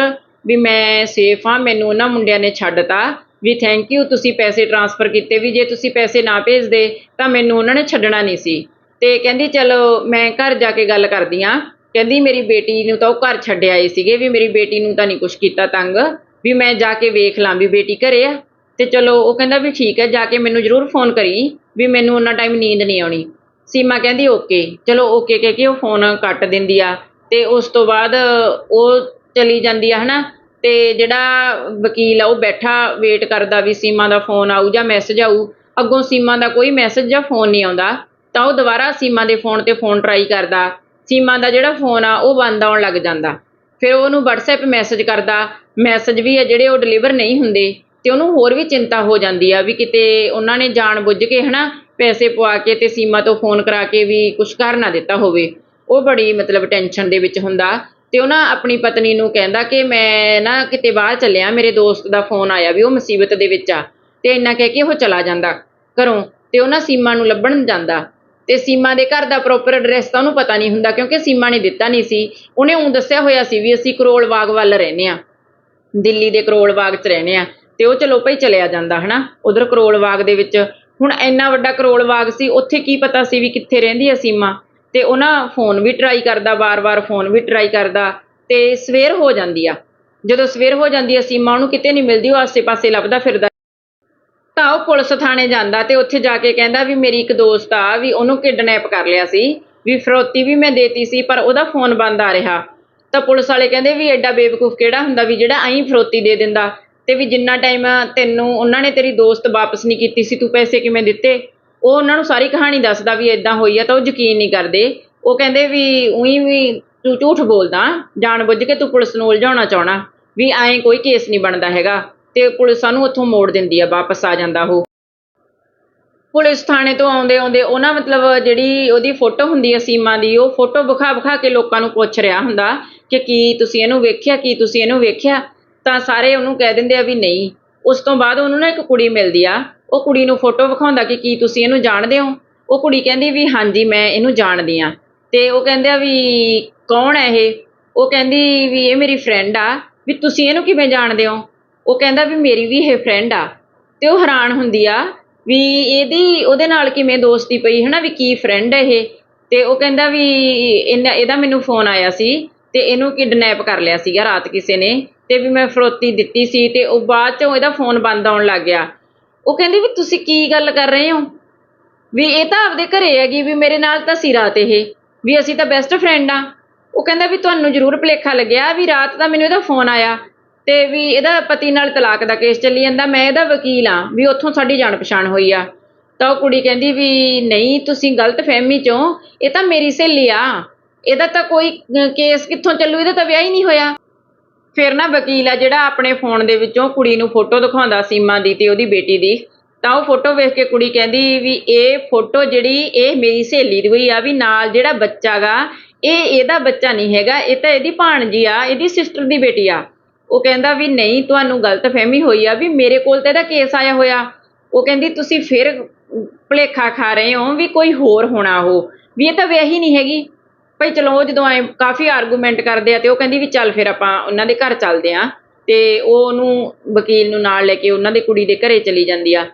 [SPEAKER 1] ਵੀ ਮੈਂ ਸੇਫ ਆ, ਮੈਨੂੰ ਉਹਨਾਂ ਮੁੰਡਿਆਂ ਨੇ ਛੱਡਤਾ। ਵੀ ਥੈਂਕ ਯੂ ਤੁਸੀਂ ਪੈਸੇ ਟਰਾਂਸਫਰ ਕੀਤੇ ਵੀ ਜੇ ਤੁਸੀਂ ਪੈਸੇ ਨਾ ਭੇਜਦੇ, ਤਾਂ ਮੈਨੂੰ ਉਹਨਾਂ ਨੇ ਛੱਡਣਾ ਨਹੀਂ ਸੀ। ਤੇ ਕਹਿੰਦੀ, ਚਲੋ, ਮੈਂ ਘਰ ਜਾ ਕੇ ਗੱਲ ਕਰਦੀ ਆ ਕਹਿੰਦੀ, ਮੇਰੀ ਬੇਟੀ ਨੂੰ ਤਾਂ ਉਹ ਘਰ ਛੱਡ ਆਏ ਸੀਗੇ, ਵੀ ਮੇਰੀ ਬੇਟੀ ਨੂੰ ਤਾਂ ਨਹੀਂ ਕੁਝ ਕੀਤਾ ਤੰਗ, ਵੀ ਮੈਂ ਜਾ ਕੇ ਵੇਖ ਲਾਂ ਵੀ ਬੇਟੀ ਘਰੇ ਆ। ਤੇ ਚਲੋ, ਉਹ ਕਹਿੰਦਾ ਵੀ ਠੀਕ ਹੈ, ਜਾ ਕੇ ਮੈਨੂੰ ਜ਼ਰੂਰ ਫੋਨ ਕਰੀ, ਵੀ ਮੈਨੂੰ ਉਹਨਾਂ ਟਾਈਮ ਨੀਂਦ ਨਹੀਂ ਆਉਣੀ। ਸੀਮਾ ਕਹਿੰਦੀ ਓਕੇ ਚਲੋ ਓਕੇ ਕਹਿ ਕੇ ਉਹ ਫੋਨ ਕੱਟ ਦਿੰਦੀ ਆ, ਤੇ ਉਸ ਤੋਂ ਬਾਅਦ ਉਹ ਚਲੀ ਜਾਂਦੀ ਆ, ਹਨਾ? ਤੇ ਜਿਹੜਾ ਵਕੀਲ ਆ, ਉਹ ਬੈਠਾ ਵੇਟ ਕਰਦਾ ਵੀ ਸੀਮਾ ਦਾ ਫੋਨ ਆਊ ਜਾਂ ਮੈਸੇਜ ਆਊ, ਅੱਗੋਂ ਸੀਮਾ ਦਾ ਕੋਈ ਮੈਸੇਜ ਜਾਂ ਫੋਨ ਨਹੀਂ ਆਉਂਦਾ, ਤਾਂ ਉਹ ਦੁਬਾਰਾ ਸੀਮਾ ਦੇ ਫੋਨ ਤੇ ਫੋਨ ਟਰਾਈ ਕਰਦਾ, ਸੀਮਾ ਦਾ ਜਿਹੜਾ ਫੋਨ ਆ, ਉਹ ਬੰਦ ਆਉਣ ਲੱਗ ਜਾਂਦਾ। ਫਿਰ ਉਹਨੂੰ WhatsApp ਮੈਸੇਜ ਕਰਦਾ ਮੈਸੇਜ ਵੀ ਆ ਜਿਹੜੇ ਉਹ ਡਿਲੀਵਰ ਨਹੀਂ ਹੁੰਦੇ, ਤੇ ਉਹਨੂੰ ਹੋਰ ਵੀ ਚਿੰਤਾ ਹੋ ਜਾਂਦੀ ਆ ਵੀ ਕਿਤੇ ਉਹਨਾਂ ਨੇ ਜਾਣ ਬੁੱਝ ਕੇ ਹਨਾ, ਪੈਸੇ ਪਵਾ ਕੇ ਤੇ ਸੀਮਾ ਤੋਂ ਫੋਨ ਕਰਾ ਕੇ ਵੀ ਕੁਝ ਕਰ ਨਾ ਦਿੱਤਾ ਹੋਵੇ। ਉਹ ਬੜੀ ਮਤਲਬ ਟੈਨਸ਼ਨ ਦੇ ਵਿੱਚ ਹੁੰਦਾ। ਤੇ ਉਹ ਨਾ ਆਪਣੀ ਪਤਨੀ ਨੂੰ ਕਹਿੰਦਾ ਕਿ ਮੈਂ ਨਾ ਕਿਤੇ ਬਾਹਰ ਚੱਲਿਆ, ਮੇਰੇ ਦੋਸਤ ਦਾ ਫੋਨ ਆਇਆ ਵੀ ਉਹ ਮੁਸੀਬਤ ਦੇ ਵਿੱਚ ਆ ਤੇ ਇੰਨਾ ਕਹਿ ਕੇ ਉਹ ਚਲਾ ਜਾਂਦਾ ਘਰੋਂ ਤੇ ਉਹ ਨਾ ਸੀਮਾ ਨੂੰ ਲੱਭਣ ਜਾਂਦਾ ਤੇ ਸੀਮਾ ਦੇ ਘਰ ਦਾ ਪ੍ਰੋਪਰ ਐਡਰੈਸ ਤਾਂ ਉਹਨੂੰ ਪਤਾ ਨਹੀਂ ਹੁੰਦਾ ਕਿਉਂਕਿ ਸੀਮਾ ਨੇ ਦਿੱਤਾ ਨਹੀਂ ਸੀ। ਉਹਨੇ ਉਹ ਦੱਸਿਆ ਹੋਇਆ ਸੀ ਵੀ ਅਸੀਂ ਕਰੋਲ ਬਾਗ ਵੱਲ ਰਹਿੰਦੇ ਹਾਂ, ਦਿੱਲੀ ਦੇ ਕਰੋਲ ਬਾਗ 'ਚ ਰਹਿੰਦੇ ਹਾਂ ਤੇ ਉਹ ਚਲੋ ਭਾਈ ਚਲਿਆ ਜਾਂਦਾ ਹੈ ਨਾ ਉੱਧਰ ਕਰੋਲ ਬਾਗ ਦੇ ਵਿੱਚ ਹੁਣ ਇੰਨਾ ਵੱਡਾ ਕਰੋਲ ਬਾਗ ਸੀ, ਉੱਥੇ ਕੀ ਪਤਾ ਸੀ ਵੀ ਕਿੱਥੇ ਰਹਿੰਦੀ ਆ ਸੀਮਾ? ਤੇ ਉਹ ਨਾ ਫੋਨ ਵੀ ਟਰਾਈ ਕਰਦਾ, ਵਾਰ-ਵਾਰ ਫੋਨ ਵੀ ਟਰਾਈ ਕਰਦਾ ਤੇ ਸਵੇਰ ਹੋ ਜਾਂਦੀ ਆ। ਜਦੋਂ ਸਵੇਰ ਹੋ ਜਾਂਦੀ ਆ, ਸੀਮਾ ਉਹਨੂੰ ਕਿਤੇ ਨਹੀਂ ਮਿਲਦੀ, ਉਹ ਆਸੇ-ਪਾਸੇ ਲੱਭਦਾ ਫਿਰਦਾ। ਤਾਂ ਉਹ ਪੁਲਿਸ ਥਾਣੇ ਜਾਂਦਾ ਤੇ ਉੱਥੇ ਜਾ ਕੇ ਕਹਿੰਦਾ ਵੀ ਮੇਰੀ ਇੱਕ ਦੋਸਤ ਆ, ਵੀ ਉਹਨੂੰ ਕਿਡਨੈਪ ਕਰ ਲਿਆ ਸੀ, ਵੀ ਫਰੋਤੀ ਵੀ ਮੈਂ ਦੇਤੀ ਸੀ, ਪਰ ਉਹਦਾ ਫੋਨ ਬੰਦ ਆ ਰਿਹਾ। ਤਾਂ ਪੁਲਿਸ ਵਾਲੇ ਕਹਿੰਦੇ ਵੀ ਐਡਾ ਬੇਵਕੂਫ ਕਿਹੜਾ ਹੁੰਦਾ ਵੀ ਜਿਹੜਾ ਐਂ ਫਰੋਤੀ ਦੇ ਦਿੰਦਾ ਤੇ ਵੀ ਜਿੰਨਾ ਟਾਈਮ ਤੈਨੂੰ, ਉਹਨਾਂ ਨੇ ਤੇਰੀ ਦੋਸਤ ਵਾਪਸ ਨਹੀਂ ਕੀਤੀ ਸੀ, ਤੂੰ ਪੈਸੇ ਕਿਵੇਂ ਦਿੱਤੇ? ਉਹ ਉਹਨਾਂ ਨੂੰ ਸਾਰੀ ਕਹਾਣੀ ਦੱਸਦਾ ਵੀ ਇਦਾਂ ਹੋਈ ਆ ਤਾਂ ਉਹ ਯਕੀਨ ਨਹੀਂ ਕਰਦੇ। ਉਹ ਕਹਿੰਦੇ ਵੀ ਉਹੀ ਵੀ ਤੂੰ ਝੂਠ ਬੋਲਦਾ ਜਾਣ ਬੁੱਝ ਕੇ ਤੂੰ ਪੁਲਿਸ ਨੂੰ ਉਲਝਾਉਣਾ ਚਾਹਣਾ ਵੀ ਐਂ ਕੋਈ ਕੇਸ ਨਹੀਂ ਬਣਦਾ ਹੈਗਾ ਤੇ ਪੁਲਿਸ ਸਾਨੂੰ ਉੱਥੋਂ ਮੋੜ ਦਿੰਦੀ ਆ, ਵਾਪਸ ਆ ਜਾਂਦਾ ਉਹ। ਪੁਲਿਸ ਥਾਣੇ ਤੋਂ ਆਉਂਦੇ ਆਉਂਦੇ ਉਹਨਾਂ ਮਤਲਬ ਜਿਹੜੀ ਉਹਦੀ ਫੋਟੋ ਹੁੰਦੀ ਹੈ ਸੀਮਾ ਦੀ, ਉਹ ਫੋਟੋ ਵਿਖਾ ਵਿਖਾ ਕੇ ਲੋਕਾਂ ਨੂੰ ਪੁੱਛ ਰਿਹਾ ਹੁੰਦਾ ਕਿ ਕੀ ਤੁਸੀਂ ਇਹਨੂੰ ਵੇਖਿਆ, ਕੀ ਤੁਸੀਂ ਇਹਨੂੰ ਵੇਖਿਆ? ਤਾਂ ਸਾਰੇ ਉਹਨੂੰ ਕਹਿ ਦਿੰਦੇ ਆ ਵੀ ਨਹੀਂ। ਉਸ ਤੋਂ ਬਾਅਦ ਉਹਨੂੰ ਨਾ ਇੱਕ ਕੁੜੀ ਮਿਲਦੀ ਆ ਉਹ ਕੁੜੀ ਨੂੰ ਫੋਟੋ ਵਿਖਾਉਂਦਾ ਕਿ ਕੀ ਤੁਸੀਂ ਇਹਨੂੰ ਜਾਣਦੇ ਹੋ? ਉਹ ਕੁੜੀ ਕਹਿੰਦੀ ਵੀ ਹਾਂਜੀ, ਮੈਂ ਇਹਨੂੰ ਜਾਣਦੀ ਆ ਤੇ ਉਹ ਕਹਿੰਦੇ ਵੀ ਕੌਣ ਹੈ ਇਹ? ਉਹ ਕਹਿੰਦੀ ਵੀ ਇਹ ਮੇਰੀ ਫਰੈਂਡ ਆ। ਵੀ ਤੁਸੀਂ ਇਹਨੂੰ ਕਿਵੇਂ ਜਾਣਦੇ ਹੋ? ਉਹ ਕਹਿੰਦਾ ਵੀ ਮੇਰੀ ਵੀ ਇਹ ਫਰੈਂਡ ਆ। ਤੇ ਉਹ ਹੈਰਾਨ ਹੁੰਦੀ ਆ ਵੀ ਇਹਦੀ, ਉਹਦੇ ਨਾਲ ਕਿਵੇਂ ਦੋਸਤੀ ਪਈ, ਹਨਾ? ਵੀ ਕੀ ਫਰੈਂਡ ਹੈ ਇਹ? ਤੇ ਉਹ ਕਹਿੰਦਾ ਵੀ ਇਹਦਾ ਇਹਦਾ ਮੈਨੂੰ ਫੋਨ ਆਇਆ ਸੀ ਤੇ ਇਹਨੂੰ ਕਿਡਨੈਪ ਕਰ ਲਿਆ ਸੀਗਾ ਰਾਤ ਕਿਸੇ ਨੇ। ਤੇ ਵੀ ਮੈਂ ਫਰੋਤੀ ਦਿੱਤੀ ਸੀ ਤੇ ਉਹ ਬਾਅਦ ਚੋਂ ਇਹਦਾ ਫੋਨ ਬੰਦ ਆਉਣ ਲੱਗ ਗਿਆ। ਉਹ ਕਹਿੰਦੀ ਵੀ ਤੁਸੀਂ ਕੀ ਗੱਲ ਕਰ ਰਹੇ ਹੋ? ਵੀ ਇਹ ਤਾਂ ਆਪਦੇ ਘਰੇ ਹੈਗੀ, ਵੀ ਮੇਰੇ ਨਾਲ ਤਾਂ ਸੀ ਰਾਤ ਇਹ, ਵੀ ਅਸੀਂ ਤਾਂ ਬੈਸਟ ਫਰੈਂਡ ਆ। ਉਹ ਕਹਿੰਦਾ ਵੀ ਤੁਹਾਨੂੰ ਜ਼ਰੂਰ ਭੁਲੇਖਾ ਲੱਗਿਆ ਵੀ ਰਾਤ ਦਾ ਮੈਨੂੰ ਇਹਦਾ ਫੋਨ ਆਇਆ ਤੇ ਵੀ ਇਹਦਾ ਪਤੀ ਨਾਲ ਤਲਾਕ ਦਾ ਕੇਸ ਚੱਲੀ ਜਾਂਦਾ, ਮੈਂ ਇਹਦਾ ਵਕੀਲ ਆ, ਵੀ ਉੱਥੋਂ ਸਾਡੀ ਜਾਣ ਪਛਾਣ ਹੋਈ ਆ। ਤਾਂ ਉਹ ਕੁੜੀ ਕਹਿੰਦੀ ਵੀ ਨਹੀਂ, ਤੁਸੀਂ ਗਲਤ ਫਹਿਮੀ ਚੋਂ ਇਹ ਤਾਂ ਮੇਰੀ ਸਹੇਲੀ ਆ। ਇਹਦਾ ਤਾਂ ਕੋਈ ਕੇਸ ਕਿੱਥੋਂ ਚੱਲੂ, ਇਹਦਾ ਤਾਂ ਵਿਆਹ ਹੀ ਨਹੀਂ ਹੋਇਆ। ਫਿਰ ਨਾ ਵਕੀਲ ਆ ਜਿਹੜਾ ਆਪਣੇ ਫੋਨ ਦੇ ਵਿੱਚੋਂ ਕੁੜੀ ਨੂੰ ਫੋਟੋ ਦਿਖਾਉਂਦਾ ਸੀਮਾ ਦੀ ਤੇ ਉਹਦੀ ਬੇਟੀ ਦੀ, ਤਾਂ ਉਹ ਫੋਟੋ ਵੇਖ ਕੇ ਕੁੜੀ ਕਹਿੰਦੀ ਵੀ ਇਹ ਫੋਟੋ ਜਿਹੜੀ ਇਹ ਮੇਰੀ ਸਹੇਲੀ ਦੀ ਹੋਈ ਆ ਵੀ ਨਾਲ ਜਿਹੜਾ ਬੱਚਾ ਇਹ ਇਹਦਾ ਬੱਚਾ ਨਹੀਂ ਹੈਗਾ, ਇਹ ਤਾਂ ਇਹਦੀ ਭਾਣਜੀ ਆ, ਇਹਦੀ ਸਿਸਟਰ ਦੀ ਬੇਟੀ ਆ। ਉਹ ਕਹਿੰਦਾ ਵੀ ਨਹੀਂ, ਤੁਹਾਨੂੰ ਗਲਤਫਹਿਮੀ ਹੋਈ ਆ ਵੀ ਮੇਰੇ ਕੋਲ ਤਾਂ ਇਹਦਾ ਕੇਸ ਆਇਆ ਹੋਇਆ। ਉਹ ਕਹਿੰਦੀ ਤੁਸੀਂ ਫਿਰ ਭੁਲੇਖਾ ਖਾ ਰਹੇ ਹੋ ਵੀ ਕੋਈ ਹੋਰ ਹੋਣਾ ਉਹ, ਵੀ ਇਹ ਤਾਂ ਵਿਆਹੀ ਨਹੀਂ ਹੈਗੀ। ਭਾਈ ਚਲੋ ਉਹ ਜਦੋਂ ਐ ਕਾਫੀ ਆਰਗੂਮੈਂਟ ਕਰਦੇ ਆ ਤੇ ਉਹ ਕਹਿੰਦੀ ਵੀ ਚੱਲ ਫਿਰ ਆਪਾਂ ਉਹਨਾਂ ਦੇ ਘਰ ਚੱਲਦੇ ਆ ਤੇ ਉਹ ਉਹਨੂੰ ਵਕੀਲ ਨੂੰ ਨਾਲ ਲੈ ਕੇ ਉਹਨਾਂ ਦੇ ਕੁੜੀ ਦੇ ਘਰੇ ਚਲੀ ਜਾਂਦੀ ਆ।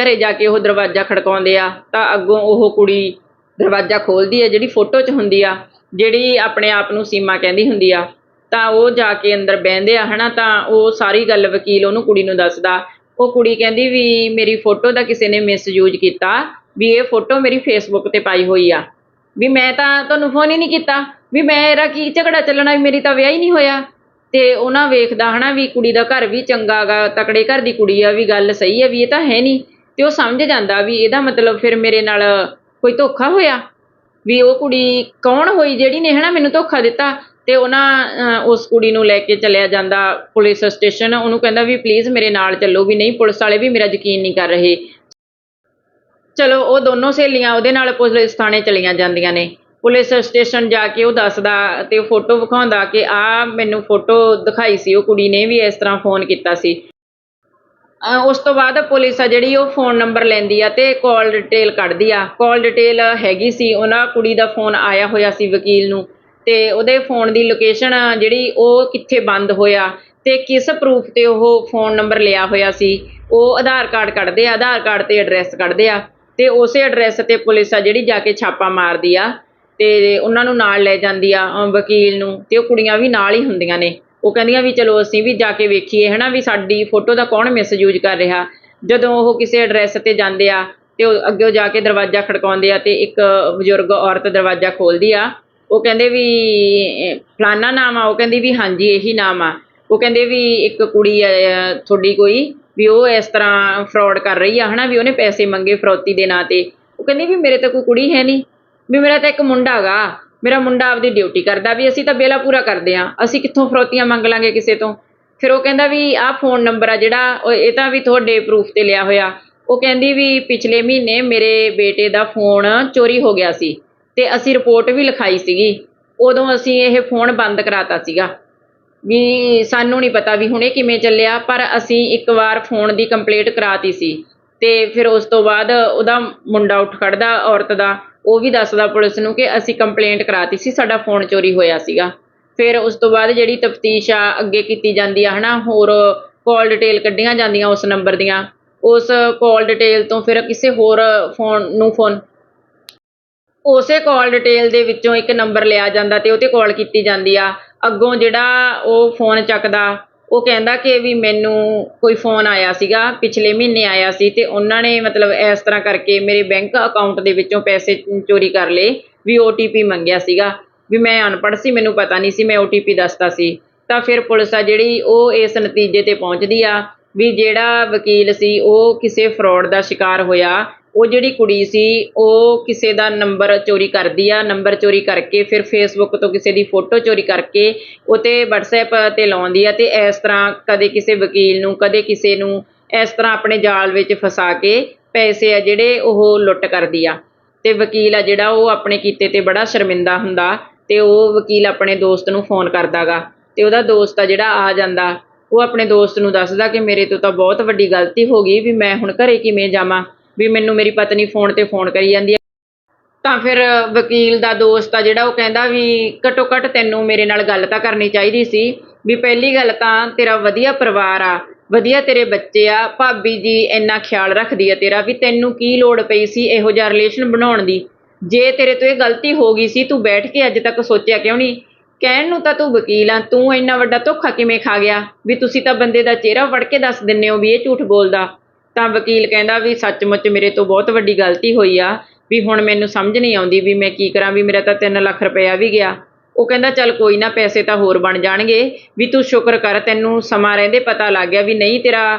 [SPEAKER 1] ਘਰੇ ਜਾ ਕੇ ਉਹ ਦਰਵਾਜ਼ਾ ਖੜਕਾਉਂਦੇ ਆ ਤਾਂ ਅੱਗੋਂ ਉਹ ਕੁੜੀ ਦਰਵਾਜ਼ਾ ਖੋਲਦੀ ਆ ਜਿਹੜੀ ਫੋਟੋ 'ਚ ਹੁੰਦੀ ਆ, ਜਿਹੜੀ ਆਪਣੇ ਆਪ ਨੂੰ ਸੀਮਾ ਕਹਿੰਦੀ ਹੁੰਦੀ ਆ। ਤਾਂ ਉਹ ਜਾ ਕੇ ਅੰਦਰ ਬਹਿੰਦੇ ਆ ਹਨਾ ਤਾਂ ਉਹ ਸਾਰੀ ਗੱਲ ਵਕੀਲ ਉਹਨੂੰ ਕੁੜੀ ਨੂੰ ਦੱਸਦਾ। ਉਹ ਕੁੜੀ ਕਹਿੰਦੀ ਵੀ ਮੇਰੀ ਫੋਟੋ ਦਾ ਕਿਸੇ ਨੇ ਮਿਸਯੂਜ਼ ਕੀਤਾ ਵੀ ਇਹ ਫੋਟੋ ਮੇਰੀ ਫੇਸਬੁੱਕ ਤੇ ਪਾਈ ਹੋਈ ਆ। ਵੀ ਮੈਂ ਤਾਂ ਤੁਹਾਨੂੰ ਫੋਨ ਹੀ ਨਹੀਂ ਕੀਤਾ। ਵੀ ਮੈਂ ਇਹਦਾ ਕੀ ਝਗੜਾ ਚੱਲਣਾ ਵੀ ਮੇਰੀ ਤਾਂ ਵਿਆਹ ਹੀ ਨਹੀਂ ਹੋਇਆ। ਤੇ ਉਹਨਾਂ ਵੇਖਦਾ ਹਨਾ ਵੀ ਕੁੜੀ ਦਾ ਘਰ ਵੀ ਚੰਗਾ ਗਾ, ਤਕੜੇ ਘਰ ਦੀ ਕੁੜੀ ਆ, ਵੀ ਗੱਲ ਸਹੀ ਆ, ਵੀ ਇਹ ਤਾਂ ਹੈ ਨਹੀਂ। ਤੇ ਉਹ ਸਮਝ ਜਾਂਦਾ ਵੀ ਇਹਦਾ ਮਤਲਬ ਫਿਰ ਮੇਰੇ ਨਾਲ ਕੋਈ ਧੋਖਾ ਹੋਇਆ। ਵੀ ਉਹ ਕੁੜੀ ਕੌਣ ਹੋਈ, ਜਿਹੜੀ ਨੇ ਹਨਾ ਮੈਨੂੰ ਧੋਖਾ ਦਿੱਤਾ। ਤੇ ਉਹਨਾਂ ਉਸ ਕੁੜੀ ਨੂੰ ਲੈ ਕੇ ਚਲਿਆ ਜਾਂਦਾ ਪੁਲਿਸ ਸਟੇਸ਼ਨ। ਉਹਨੂੰ ਕਹਿੰਦਾ ਵੀ ਪਲੀਜ਼ ਮੇਰੇ ਨਾਲ ਚੱਲੋ, ਵੀ ਨਹੀਂ ਪੁਲਿਸ ਵਾਲੇ ਵੀ ਮੇਰਾ ਯਕੀਨ ਨਹੀਂ ਕਰ ਰਹੇ। ਚਲੋ, ਉਹ ਦੋਨੋਂ ਸਹੇਲੀਆਂ ਉਹਦੇ ਨਾਲ ਪੁਲਿਸ ਥਾਣੇ ਚਲੀਆਂ ਜਾਂਦੀਆਂ ਨੇ। ਪੁਲਿਸ ਸਟੇਸ਼ਨ ਜਾ ਕੇ ਉਹ ਦੱਸਦਾ ਤੇ ਫੋਟੋ ਵਿਖਾਉਂਦਾ ਕਿ ਆ ਮੈਨੂੰ ਫੋਟੋ ਦਿਖਾਈ ਸੀ, ਉਹ ਕੁੜੀ ਨੇ ਵੀ ਇਸ ਤਰ੍ਹਾਂ ਫੋਨ ਕੀਤਾ ਸੀ। ਉਸ ਤੋਂ ਬਾਅਦ ਪੁਲਿਸ ਆ ਜਿਹੜੀ, ਉਹ ਫੋਨ ਨੰਬਰ ਲੈਂਦੀ ਆ ਤੇ ਕਾਲ ਡਿਟੇਲ ਕੱਢਦੀ ਆ। ਕਾਲ ਡਿਟੇਲ ਹੈਗੀ ਸੀ, ਉਹਨਾਂ ਕੁੜੀ ਦਾ ਫੋਨ ਆਇਆ ਹੋਇਆ ਸੀ ਵਕੀਲ ਨੂੰ ਤੇ ਉਹਦੇ ਫੋਨ ਦੀ ਲੋਕੇਸ਼ਨ ਜਿਹੜੀ, ਉਹ ਕਿੱਥੇ ਬੰਦ ਹੋਇਆ ਤੇ ਕਿਸ ਪ੍ਰੂਫ ਤੇ ਉਹ ਫੋਨ ਨੰਬਰ ਲਿਆ ਹੋਇਆ ਸੀ, ਉਹ ਆਧਾਰ ਕਾਰਡ ਕੱਢਦੇ ਆ, ਆਧਾਰ ਕਾਰਡ ਤੇ ਐਡਰੈਸ ਕੱਢਦੇ ਆ। ਤੇ ਉਸੇ ਐਡਰੈਸ ਤੇ ਪੁਲਿਸ ਆ ਜਿਹੜੀ ਜਾ ਕੇ ਛਾਪਾ ਮਾਰਦੀ ਆ ਤੇ ਉਹਨਾਂ ਨੂੰ ਨਾਲ ਲੈ ਜਾਂਦੀ ਆ ਵਕੀਲ ਨੂੰ ਤੇ ਉਹ ਕੁੜੀਆਂ ਵੀ ਨਾਲ ਹੀ ਹੁੰਦੀਆਂ ਨੇ। ਉਹ ਕਹਿੰਦੀਆਂ ਵੀ ਚਲੋ ਅਸੀਂ ਵੀ ਜਾ ਕੇ ਵੇਖੀਏ ਹਨਾ ਵੀ ਸਾਡੀ ਫੋਟੋ ਦਾ ਕੌਣ ਮਿਸਯੂਜ਼ ਕਰ ਰਿਹਾ। ਜਦੋਂ ਉਹ ਕਿਸੇ ਐਡਰੈਸ ਤੇ ਜਾਂਦੇ ਆ ਤੇ ਉਹ ਅੱਗੇ ਜਾ ਕੇ ਦਰਵਾਜ਼ਾ ਖੜਕਾਉਂਦੇ ਆ ਤੇ ਇੱਕ ਬਜ਼ੁਰਗ ਔਰਤ ਦਰਵਾਜ਼ਾ ਖੋਲਦੀ ਆ, ਉਹ ਕਹਿੰਦੇ ਵੀ ਫਲਾਨਾ ਨਾਮ ਆ, ਉਹ ਕਹਿੰਦੀ ਵੀ ਹਾਂਜੀ ਇਹੀ ਨਾਮ ਆ। ਉਹ ਕਹਿੰਦੇ ਵੀ ਇੱਕ ਕੁੜੀ ਆ ਤੁਹਾਡੀ ਕੋਈ ਵੀ ਉਹ ਇਸ ਤਰ੍ਹਾਂ ਫਰਾਡ ਕਰ ਰਹੀ ਆ, ਹਨਾ, ਵੀ ਉਹਨੇ ਪੈਸੇ ਮੰਗੇ ਫਰੋਤੀ ਦੇ ਨਾਂ ਤੇ। ਉਹ ਕਹਿੰਦੀ ਵੀ ਮੇਰੇ ਤਾਂ ਕੋਈ ਕੁੜੀ ਹੈ ਨਹੀਂ, ਵੀ ਮੇਰਾ ਤਾਂ ਇੱਕ ਮੁੰਡਾ ਗਾ, ਮੇਰਾ ਮੁੰਡਾ ਆਪਦੀ ਡਿਊਟੀ ਕਰਦਾ ਵੀ ਅਸੀਂ ਤਾਂ ਬੇਲਾ ਪੂਰਾ ਕਰਦੇ ਆ, ਅਸੀਂ ਕਿੱਥੋਂ ਫਰੋਤੀਆਂ ਮੰਗ ਲਾਂਗੇ ਕਿਸੇ ਤੋਂ? ਫਿਰ ਉਹ ਕਹਿੰਦਾ ਵੀ ਆਹ ਫੋਨ ਨੰਬਰ ਆ ਜਿਹੜਾ, ਉਹ ਇਹ ਤਾਂ ਵੀ ਤੁਹਾਡੇ ਪ੍ਰੂਫ ਤੇ ਲਿਆ ਹੋਇਆ। ਉਹ ਕਹਿੰਦੀ ਵੀ ਪਿਛਲੇ ਮਹੀਨੇ ਮੇਰੇ ਬੇਟੇ ਦਾ ਫੋਨ ਚੋਰੀ ਹੋ ਗਿਆ ਸੀ ਤੇ ਅਸੀਂ ਰਿਪੋਰਟ ਵੀ ਲਿਖਾਈ ਸੀਗੀ। ਉਦੋਂ ਅਸੀਂ ਇਹ ਫੋਨ ਬੰਦ ਕਰਾਤਾ ਸੀਗਾ। ਵੀ ਸਾਨੂੰ ਨਹੀਂ ਪਤਾ ਵੀ ਹੁਣ ਇਹ ਕਿਵੇਂ ਚੱਲਿਆ, ਪਰ ਅਸੀਂ ਇੱਕ ਵਾਰ ਫੋਨ ਦੀ ਕੰਪਲੇਂਟ ਕਰਾਤੀ ਸੀ ਤੇ ਫਿਰ ਉਸ ਤੋਂ ਬਾਅਦ ਉਹਦਾ ਮੁੰਡਾ ਉੱਠ ਖੜਦਾ ਔਰਤ ਦਾ, ਉਹ ਵੀ ਦੱਸਦਾ ਪੁਲਿਸ ਨੂੰ ਕਿ ਅਸੀਂ ਕੰਪਲੇਂਟ ਕਰਾਤੀ ਸੀ, ਸਾਡਾ ਫੋਨ ਚੋਰੀ ਹੋਇਆ ਸੀਗਾ। ਫਿਰ ਉਸ ਤੋਂ ਬਾਅਦ ਜਿਹੜੀ ਤਫਤੀਸ਼ ਆ, ਅੱਗੇ ਕੀਤੀ ਜਾਂਦੀ ਆ, ਹਨਾ, ਹੋਰ ਕਾਲ ਡਿਟੇਲ ਕੱਢੀਆਂ ਜਾਂਦੀਆਂ ਉਸ ਨੰਬਰ ਦੀਆਂ, ਉਸ ਕਾਲ ਡਿਟੇਲ ਤੋਂ ਫਿਰ ਕਿਸੇ ਹੋਰ ਫੋਨ ਨੂੰ ਫੋਨ ਉਸੇ ਕਾਲ ਡਿਟੇਲ ਦੇ ਵਿੱਚੋਂ ਇੱਕ ਨੰਬਰ ਲਿਆ ਜਾਂਦਾ ਤੇ ਉਹ ਤੇ ਕਾਲ ਕੀਤੀ ਜਾਂਦੀ ਆ। ਅੱਗੋਂ ਜਿਹੜਾ ਉਹ ਫੋਨ ਚੱਕਦਾ, ਉਹ ਕਹਿੰਦਾ ਕਿ ਵੀ ਮੈਨੂੰ ਕੋਈ ਫੋਨ ਆਇਆ ਸੀਗਾ, ਪਿਛਲੇ ਮਹੀਨੇ ਆਇਆ ਸੀ ਤੇ ਉਹਨਾਂ ਨੇ ਮਤਲਬ ਇਸ ਤਰ੍ਹਾਂ ਕਰਕੇ ਮੇਰੇ ਬੈਂਕ ਅਕਾਊਂਟ ਦੇ ਵਿੱਚੋਂ ਪੈਸੇ ਚੋਰੀ ਕਰ ਲਏ, ਵੀ OTP ਮੰਗਿਆ ਸੀਗਾ, ਵੀ ਮੈਂ ਅਨਪੜ੍ਹ ਸੀ, ਮੈਨੂੰ ਪਤਾ ਨਹੀਂ ਸੀ, ਮੈਂ OTP ਦੱਸਦਾ ਸੀ। ਤਾਂ ਫਿਰ ਪੁਲਿਸ ਆ ਜਿਹੜੀ, ਉਹ ਇਸ ਨਤੀਜੇ ਤੇ ਪਹੁੰਚਦੀ ਆ, ਵੀ ਜਿਹੜਾ ਵਕੀਲ ਸੀ, ਉਹ ਕਿਸੇ ਫਰਾਡ ਦਾ ਸ਼ਿਕਾਰ ਹੋਇਆ ਉਹ ਜਿਹੜੀ ਕੁੜੀ ਸੀ, ਉਹ ਕਿਸੇ ਦਾ ਨੰਬਰ ਚੋਰੀ ਕਰਦੀ ਆ, ਨੰਬਰ ਚੋਰੀ ਕਰਕੇ ਫਿਰ ਫੇਸਬੁੱਕ ਤੋਂ ਕਿਸੇ ਦੀ ਫੋਟੋ ਚੋਰੀ ਕਰਕੇ ਉਹ ਤੇ ਵਟਸਐਪ ਤੇ ਲਾਉਂਦੀ ਆ ਅਤੇ ਇਸ ਤਰ੍ਹਾਂ ਕਦੇ ਕਿਸੇ ਵਕੀਲ ਨੂੰ, ਕਦੇ ਕਿਸੇ ਨੂੰ ਇਸ ਤਰ੍ਹਾਂ ਆਪਣੇ ਜਾਲ ਵਿੱਚ ਫਸਾ ਕੇ ਪੈਸੇ ਆ ਜਿਹੜੇ ਉਹ ਲੁੱਟ ਕਰਦੀ ਆ। ਅਤੇ ਵਕੀਲ ਆ ਜਿਹੜਾ ਉਹ ਆਪਣੇ ਕੀਤੇ ਤੇ ਬੜਾ ਸ਼ਰਮਿੰਦਾ ਹੁੰਦਾ ਅਤੇ ਉਹ ਵਕੀਲ ਆਪਣੇ ਦੋਸਤ ਨੂੰ ਫੋਨ ਕਰਦਾ ਗਾ ਅਤੇ ਉਹਦਾ ਦੋਸਤ ਆ ਜਿਹੜਾ ਆ ਜਾਂਦਾ, ਉਹ ਆਪਣੇ ਦੋਸਤ ਨੂੰ ਦੱਸਦਾ ਕਿ ਮੇਰੇ ਤੋਂ ਤਾਂ ਬਹੁਤ ਵੱਡੀ ਗਲਤੀ ਹੋ ਗਈ ਵੀ ਮੈਂ ਹੁਣ ਘਰ ਕਿਵੇਂ ਜਾਵਾਂ। ਵੀ ਮੈਨੂੰ ਮੇਰੀ ਪਤਨੀ ਫੋਨ ਤੇ ਫੋਨ ਕਰੀ ਜਾਂਦੀ ਹੈ। ਤਾਂ ਫਿਰ ਵਕੀਲ ਦਾ ਦੋਸਤ ਆ ਜਿਹੜਾ ਉਹ ਕਹਿੰਦਾ ਵੀ ਘੱਟੋ ਘੱਟ ਤੈਨੂੰ ਮੇਰੇ ਨਾਲ ਗੱਲ ਤਾਂ ਕਰਨੀ ਚਾਹੀਦੀ ਸੀ। ਵੀ ਪਹਿਲੀ ਗੱਲ ਤਾਂ ਤੇਰਾ ਵਧੀਆ ਪਰਿਵਾਰ ਆ, ਵਧੀਆ ਤੇਰੇ ਬੱਚੇ ਆ, ਭਾਬੀ ਜੀ ਇੰਨਾ ਖਿਆਲ ਰੱਖਦੀ ਆ ਤੇਰਾ ਵੀ ਤੈਨੂੰ ਕੀ ਲੋੜ ਪਈ ਸੀ ਇਹੋ ਜਿਹਾ ਰਿਲੇਸ਼ਨ ਬਣਾਉਣ ਦੀ। ਜੇ ਤੇਰੇ ਤੋਂ ਇਹ ਗਲਤੀ ਹੋ ਗਈ ਸੀ, ਤੂੰ ਬੈਠ ਕੇ ਅੱਜ ਤੱਕ ਸੋਚਿਆ ਕਿਉਂ ਨਹੀਂ? ਕਹਿਣ ਨੂੰ ਤਾਂ ਤੂੰ ਵਕੀਲ ਆ, ਤੂੰ ਇੰਨਾ ਵੱਡਾ ਧੋਖਾ ਕਿਵੇਂ ਖਾ ਗਿਆ? ਵੀ ਤੁਸੀਂ ਤਾਂ ਬੰਦੇ ਦਾ ਚਿਹਰਾ ਵੜ ਕੇ ਦੱਸ ਦਿੰਦੇ ਹੋ ਵੀ ਇਹ ਝੂਠ ਬੋਲਦਾ। ਤਾਂ ਵਕੀਲ ਕਹਿੰਦਾ ਵੀ ਸੱਚਮੁੱਚ ਮੇਰੇ ਤੋਂ ਬਹੁਤ ਵੱਡੀ ਗਲਤੀ ਹੋਈ ਆ, ਵੀ ਹੁਣ ਮੈਨੂੰ ਸਮਝ ਨਹੀਂ ਆਉਂਦੀ ਵੀ ਮੈਂ ਕੀ ਕਰਾਂ, ਵੀ ਮੇਰਾ ਤਾਂ 3 ਲੱਖ ਰੁਪਇਆ ਵੀ ਗਿਆ। ਉਹ ਕਹਿੰਦਾ, ਚੱਲ ਕੋਈ ਨਾ, ਪੈਸੇ ਤਾਂ ਹੋਰ ਬਣ ਜਾਣਗੇ। ਵੀ ਤੂੰ ਸ਼ੁਕਰ ਕਰ, ਤੈਨੂੰ ਸਮਾਂ ਰਹਿੰਦੇ ਪਤਾ ਲੱਗ ਗਿਆ ਵੀ ਨਹੀਂ, ਤੇਰਾ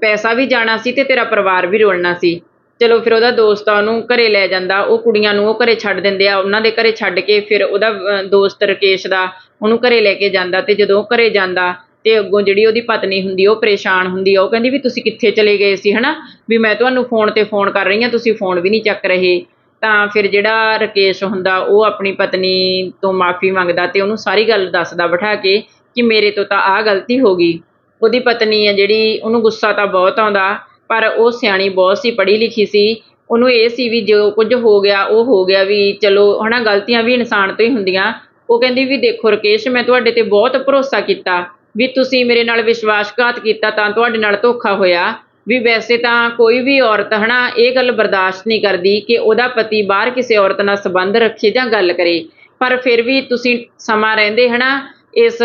[SPEAKER 1] ਪੈਸਾ ਵੀ ਜਾਣਾ ਸੀ ਤੇ ਤੇਰਾ ਪਰਿਵਾਰ ਵੀ ਰੋਲਣਾ ਸੀ। ਚਲੋ ਫਿਰ ਉਹਦਾ ਦੋਸਤ ਆ, ਉਹਨੂੰ ਘਰੇ ਲੈ ਜਾਂਦਾ। ਉਹ ਕੁੜੀਆਂ ਨੂੰ ਉਹ ਘਰੇ ਛੱਡ ਦਿੰਦੇ ਆ, ਉਹਨਾਂ ਦੇ ਘਰੇ ਛੱਡ ਕੇ ਫਿਰ ਉਹਦਾ ਦੋਸਤ ਰਕੇਸ਼ ਦਾ ਉਹਨੂੰ ਘਰੇ ਲੈ ਕੇ ਜਾਂਦਾ ਤੇ ਜਦੋਂ ਉਹ ਘਰੇ ਜਾਂਦਾ ਤੇ ਅੱਗੋਂ ਜਿਹੜੀ ਉਹਦੀ ਪਤਨੀ ਹੁੰਦੀ, ਉਹ ਪਰੇਸ਼ਾਨ ਹੁੰਦੀ ਆ, ਉਹ ਕਹਿੰਦੀ ਵੀ ਤੁਸੀਂ ਕਿੱਥੇ ਚਲੇ ਗਏ ਸੀ, ਹਨਾ? ਵੀ ਮੈਂ ਤੁਹਾਨੂੰ ਫੋਨ ਤੇ ਫੋਨ ਕਰ ਰਹੀ ਹਾਂ, ਤੁਸੀਂ ਫੋਨ ਵੀ ਨਹੀਂ ਚੱਕ ਰਹੇ। ਤਾਂ ਫਿਰ ਜਿਹੜਾ ਰਕੇਸ਼ ਹੁੰਦਾ, ਉਹ ਆਪਣੀ ਪਤਨੀ ਤੋਂ ਮਾਫੀ ਮੰਗਦਾ ਤੇ ਉਹਨੂੰ ਸਾਰੀ ਗੱਲ ਦੱਸਦਾ ਬਿਠਾ ਕੇ ਕਿ ਮੇਰੇ ਤੋਂ ਤਾਂ ਆਹ ਗਲਤੀ ਹੋ ਗਈ। ਉਹਦੀ ਪਤਨੀ ਆ ਜਿਹੜੀ, ਉਹਨੂੰ ਗੁੱਸਾ ਤਾਂ ਬਹੁਤ ਆਉਂਦਾ, ਪਰ ਉਹ ਸਿਆਣੀ ਬਹੁਤ ਸੀ, ਪੜ੍ਹੀ ਲਿਖੀ ਸੀ। ਉਹਨੂੰ ਇਹ ਸੀ ਵੀ ਜੋ ਕੁਝ ਹੋ ਗਿਆ, ਉਹ ਹੋ ਗਿਆ ਵੀ ਚਲੋ, ਹਨਾ, ਗਲਤੀਆਂ ਵੀ ਇਨਸਾਨ ਤੋਂ ਹੀ ਹੁੰਦੀਆਂ। ਉਹ ਕਹਿੰਦੀ ਵੀ ਦੇਖੋ ਰਕੇਸ਼, ਮੈਂ ਤੁਹਾਡੇ ਤੇ ਬਹੁਤ ਭਰੋਸਾ ਕੀਤਾ। ਵੀ ਤੁਸੀਂ ਮੇਰੇ ਨਾਲ ਵਿਸ਼ਵਾਸਘਾਤ ਕੀਤਾ ਤਾਂ ਤੁਹਾਡੇ ਨਾਲ ਧੋਖਾ ਹੋਇਆ। ਵੀ ਵੈਸੇ ਤਾਂ ਕੋਈ ਵੀ ਔਰਤ ਹਨਾ, ਇਹ ਗੱਲ ਬਰਦਾਸ਼ਤ ਨਹੀਂ ਕਰਦੀ ਕਿ ਉਹਦਾ ਪਤੀ ਬਾਹਰ ਕਿਸੇ ਔਰਤ ਨਾਲ ਸੰਬੰਧ ਰੱਖੇ ਜਾਂ ਗੱਲ ਕਰੇ। ਪਰ ਫਿਰ ਵੀ ਤੁਸੀਂ ਸਮਾਂ ਰਹਿੰਦੇ ਹਨਾ, ਇਸ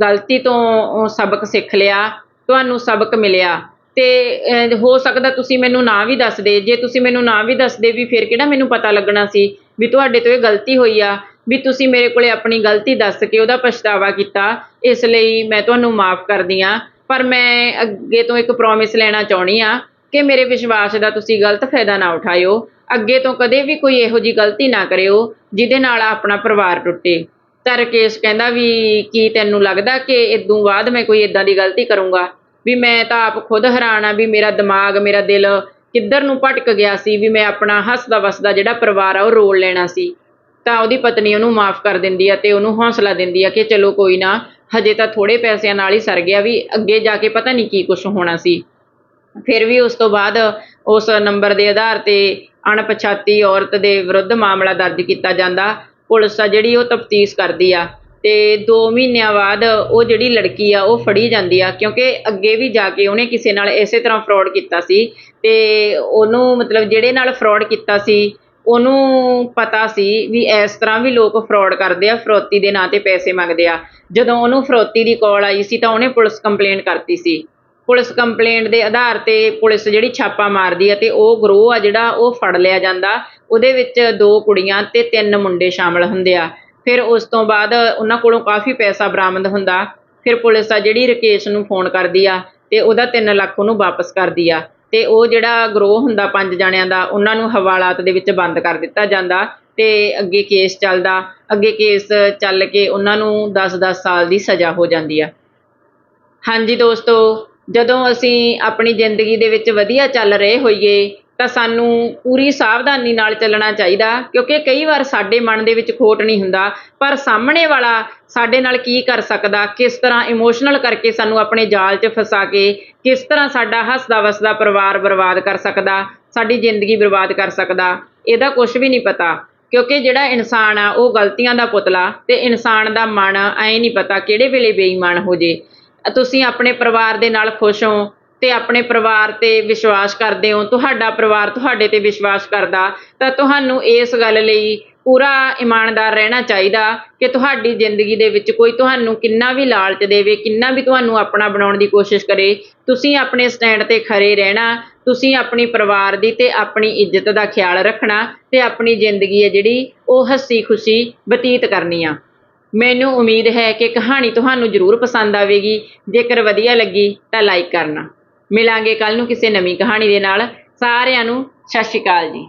[SPEAKER 1] ਗਲਤੀ ਤੋਂ ਸਬਕ ਸਿੱਖ ਲਿਆ, ਤੁਹਾਨੂੰ ਸਬਕ ਮਿਲਿਆ। ਤੇ ਹੋ ਸਕਦਾ ਤੁਸੀਂ ਮੈਨੂੰ ਨਾ ਵੀ ਦੱਸਦੇ। ਜੇ ਤੁਸੀਂ ਮੈਨੂੰ ਨਾ ਵੀ ਦੱਸਦੇ ਵੀ ਫਿਰ ਕਿਹੜਾ ਮੈਨੂੰ ਪਤਾ ਲੱਗਣਾ ਸੀ ਵੀ ਤੁਹਾਡੇ ਤੋਂ ਇਹ ਗਲਤੀ ਹੋਈ ਆ? ਵੀ ਤੁਸੀਂ ਮੇਰੇ ਕੋਲੇ ਆਪਣੀ ਗਲਤੀ ਦੱਸ ਕੇ ਉਹਦਾ ਪਛਤਾਵਾ ਕੀਤਾ, ਇਸ ਲਈ ਮੈਂ ਤੁਹਾਨੂੰ ਮਾਫ ਕਰਦੀ ਆ ਪਰ ਮੈਂ ਅੱਗੇ ਤੋਂ ਇੱਕ ਪ੍ਰੋਮਿਸ ਲੈਣਾ ਚਾਹੁੰਦੀ ਆ ਕਿ ਮੇਰੇ ਵਿਸ਼ਵਾਸ ਦਾ ਤੁਸੀਂ ਗਲਤ ਫਾਇਦਾ ਨਾ ਉਠਾਇਓ, ਅੱਗੇ ਤੋਂ ਕਦੇ ਵੀ ਕੋਈ ਇਹੋ ਜੀ ਗਲਤੀ ਨਾ ਕਰਿਓ, ਜਿਹਦੇ ਨਾਲ ਆਪਣਾ ਪਰਿਵਾਰ ਟੁੱਟੇ। ਤਾਂ ਰਕੇਸ਼ ਕਹਿੰਦਾ ਵੀ ਕੀ ਤੈਨੂੰ ਲੱਗਦਾ ਕਿ ਇਦੋਂ ਬਾਅਦ ਮੈਂ ਕੋਈ ਇਦਾਂ ਦੀ ਗਲਤੀ ਕਰੂੰਗਾ? ਵੀ ਮੈਂ ਤਾਂ ਆਪ ਖੁਦ ਹੈਰਾਨ ਆ ਵੀ ਮੇਰਾ ਦਿਮਾਗ, ਮੇਰਾ ਦਿਲ ਕਿੱਧਰ ਨੂੰ ਭਟਕ ਗਿਆ ਸੀ, ਵੀ ਮੈਂ ਆਪਣਾ ਹੱਸਦਾ ਵਸਦਾ ਜਿਹੜਾ ਪਰਿਵਾਰ ਆ ਉਹ ਰੋਲ ਲੈਣਾ ਸੀ। ਤਾਂ ਉਹਦੀ ਪਤਨੀ ਉਹਨੂੰ ਮਾਫ ਕਰ ਦਿੰਦੀ ਆ ਤੇ ਉਹਨੂੰ ਹੌਸਲਾ ਦਿੰਦੀ ਆ ਕਿ ਚਲੋ ਕੋਈ ਨਾ, ਹਜੇ ਤਾਂ ਥੋੜੇ ਪੈਸਿਆਂ ਨਾਲ ਹੀ ਸਰ ਗਿਆ ਵੀ ਅੱਗੇ ਜਾ ਕੇ ਪਤਾ ਨਹੀਂ ਕੀ ਕੁਝ ਹੋਣਾ ਸੀ। ਫਿਰ ਵੀ ਉਸ ਤੋਂ ਬਾਅਦ ਉਸ ਨੰਬਰ ਦੇ ਆਧਾਰ ਤੇ ਅਣਪਛਾਤੀ ਔਰਤ ਦੇ ਵਿਰੁੱਧ ਮਾਮਲਾ ਦਰਜ ਕੀਤਾ ਜਾਂਦਾ। ਪੁਲਿਸ ਆ ਜਿਹੜੀ ਉਹ ਤਫਤੀਸ਼ ਕਰਦੀ ਆ ਤੇ 2 ਮਹੀਨਿਆਂ ਬਾਅਦ ਉਹ ਜਿਹੜੀ ਲੜਕੀ ਆ ਉਹ ਫੜੀ ਜਾਂਦੀ ਆ ਕਿਉਂਕਿ ਅੱਗੇ ਵੀ ਜਾ ਕੇ ਉਹਨੇ ਕਿਸੇ ਨਾਲ ਇਸੇ ਤਰ੍ਹਾਂ ਫਰਾਡ ਕੀਤਾ ਸੀ ਤੇ ਉਹਨੂੰ ਮਤਲਬ ਜਿਹੜੇ ਨਾਲ ਫਰਾਡ ਕੀਤਾ ਸੀ ਉਹਨੂੰ ਪਤਾ ਸੀ ਵੀ ਇਸ ਤਰ੍ਹਾਂ ਵੀ ਲੋਕ ਫਰੋਡ ਕਰਦੇ ਆ, ਫਰੋਤੀ ਦੇ ਨਾਂ ਤੇ ਪੈਸੇ ਮੰਗਦੇ ਆ। ਜਦੋਂ ਉਹਨੂੰ ਫਰੋਤੀ ਦੀ ਕਾਲ ਆਈ ਸੀ ਤਾਂ ਉਹਨੇ ਪੁਲਿਸ ਕੰਪਲੇਂਟ ਕਰਤੀ ਸੀ। ਪੁਲਿਸ ਕੰਪਲੇਂਟ ਦੇ ਆਧਾਰ ਤੇ ਪੁਲਿਸ ਜਿਹੜੀ ਛਾਪਾ ਮਾਰਦੀ ਆ ਤੇ ਉਹ ਗਰੋਹ ਆ ਜਿਹੜਾ ਉਹ ਫੜ ਲਿਆ ਜਾਂਦਾ। ਉਹਦੇ ਵਿੱਚ ਦੋ ਕੁੜੀਆਂ ਤੇ ਤਿੰਨ ਮੁੰਡੇ ਸ਼ਾਮਲ ਹੁੰਦੇ ਆ। ਫਿਰ ਉਸ ਤੋਂ ਬਾਅਦ ਉਹਨਾਂ ਕੋਲੋਂ ਕਾਫੀ ਪੈਸਾ ਬਰਾਮਦ ਹੁੰਦਾ। ਫਿਰ ਪੁਲਿਸ ਆ ਜਿਹੜੀ ਰਕੇਸ਼ ਨੂੰ ਫੋਨ ਕਰਦੀ ਆ ਤੇ ਉਹਦਾ 3 ਲੱਖ ਉਹਨੂੰ ਵਾਪਸ ਕਰਦੀ ਆ। ਤੇ ਉਹ ਜਿਹੜਾ ਗਰੋਹ ਹੁੰਦਾ ਪੰਜ ਜਣਿਆਂ ਦਾ, ਉਹਨਾਂ ਨੂੰ ਹਵਾਲਾਤ ਦੇ ਵਿੱਚ ਬੰਦ ਕਰ ਦਿੱਤਾ ਜਾਂਦਾ ਤੇ ਅੱਗੇ ਕੇਸ ਚੱਲਦਾ, ਅੱਗੇ ਕੇਸ ਚੱਲ ਕੇ ਉਹਨਾਂ ਨੂੰ 10-10 ਸਾਲ ਦੀ ਸਜ਼ਾ ਹੋ ਜਾਂਦੀ ਆ। ਹਾਂਜੀ ਦੋਸਤੋ, ਜਦੋਂ ਅਸੀਂ ਆਪਣੀ ਜ਼ਿੰਦਗੀ ਦੇ ਵਿੱਚ ਵਧੀਆ ਚੱਲ ਰਹੇ ਹੋਈਏ ਤਾਂ ਸਾਨੂੰ ਪੂਰੀ ਸਾਵਧਾਨੀ ਨਾਲ ਚੱਲਣਾ ਚਾਹੀਦਾ, ਕਿਉਂਕਿ ਕਈ ਵਾਰ ਸਾਡੇ ਮਨ ਦੇ ਵਿੱਚ ਖੋਟ ਨਹੀਂ ਹੁੰਦਾ, ਪਰ ਸਾਹਮਣੇ ਵਾਲਾ ਸਾਡੇ ਨਾਲ ਕੀ ਕਰ ਸਕਦਾ, ਕਿਸ ਤਰ੍ਹਾਂ ਇਮੋਸ਼ਨਲ ਕਰਕੇ ਸਾਨੂੰ ਆਪਣੇ ਜਾਲ 'ਚ ਫਸਾ ਕੇ, ਕਿਸ ਤਰ੍ਹਾਂ ਸਾਡਾ ਹੱਸਦਾ ਵਸਦਾ ਪਰਿਵਾਰ ਬਰਬਾਦ ਕਰ ਸਕਦਾ, ਸਾਡੀ ਜ਼ਿੰਦਗੀ ਬਰਬਾਦ ਕਰ ਸਕਦਾ, ਇਹਦਾ ਕੁਝ ਵੀ ਨਹੀਂ ਪਤਾ। ਕਿਉਂਕਿ ਜਿਹੜਾ ਇਨਸਾਨ ਆ, ਉਹ ਗਲਤੀਆਂ ਦਾ ਪੁਤਲਾ ਤੇ ਇਨਸਾਨ ਦਾ ਮਨ ਐ ਨਹੀਂ ਪਤਾ ਕਿਹੜੇ ਵੇਲੇ ਬੇਈਮਾਨ ਹੋ ਜੇ। ਤੁਸੀਂ ਆਪਣੇ ਪਰਿਵਾਰ ਦੇ ਨਾਲ ਖੁਸ਼ ਹੋ ਤੇ ਆਪਣੇ ਪਰਿਵਾਰ ਤੇ ਵਿਸ਼ਵਾਸ ਕਰਦੇ ਹੋ, ਤੁਹਾਡਾ ਪਰਿਵਾਰ ਤੁਹਾਡੇ ਤੇ ਵਿਸ਼ਵਾਸ ਕਰਦਾ, ਤਾਂ ਤੁਹਾਨੂੰ ਇਸ ਗੱਲ ਲਈ ਪੂਰਾ ਇਮਾਨਦਾਰ ਰਹਿਣਾ ਚਾਹੀਦਾ ਕਿ ਤੁਹਾਡੀ ਜ਼ਿੰਦਗੀ ਦੇ ਵਿੱਚ ਕੋਈ ਤੁਹਾਨੂੰ ਕਿੰਨਾ ਵੀ ਲਾਲਚ ਦੇਵੇ, ਕਿੰਨਾ ਵੀ ਤੁਹਾਨੂੰ ਆਪਣਾ ਬਣਾਉਣ ਦੀ ਕੋਸ਼ਿਸ਼ ਕਰੇ, ਤੁਸੀਂ ਆਪਣੇ ਸਟੈਂਡ ਤੇ ਖਰੇ ਰਹਿਣਾ, ਤੁਸੀਂ ਆਪਣੀ ਪਰਿਵਾਰ ਦੀ ਤੇ ਆਪਣੀ ਇੱਜ਼ਤ ਦਾ ਖਿਆਲ ਰੱਖਣਾ ਤੇ ਆਪਣੀ ਜ਼ਿੰਦਗੀ ਹੈ ਜਿਹੜੀ ਉਹ ਹੱਸੀ ਖੁਸ਼ੀ ਬਤੀਤ ਕਰਨੀ ਆ। ਮੈਨੂੰ ਉਮੀਦ ਹੈ ਕਿ ਕਹਾਣੀ ਤੁਹਾਨੂੰ ਜ਼ਰੂਰ ਪਸੰਦ ਆਵੇਗੀ, ਜੇਕਰ ਵਧੀਆ ਲੱਗੀ ਤਾਂ ਲਾਈਕ ਕਰਨਾ। ਮਿਲਾਂਗੇ ਕੱਲ ਨੂੰ ਕਿਸੇ ਨਵੀਂ ਕਹਾਣੀ ਦੇ ਨਾਲ। ਸਾਰਿਆਂ ਨੂੰ ਸਤਿ ਸ਼੍ਰੀ ਅਕਾਲ ਜੀ।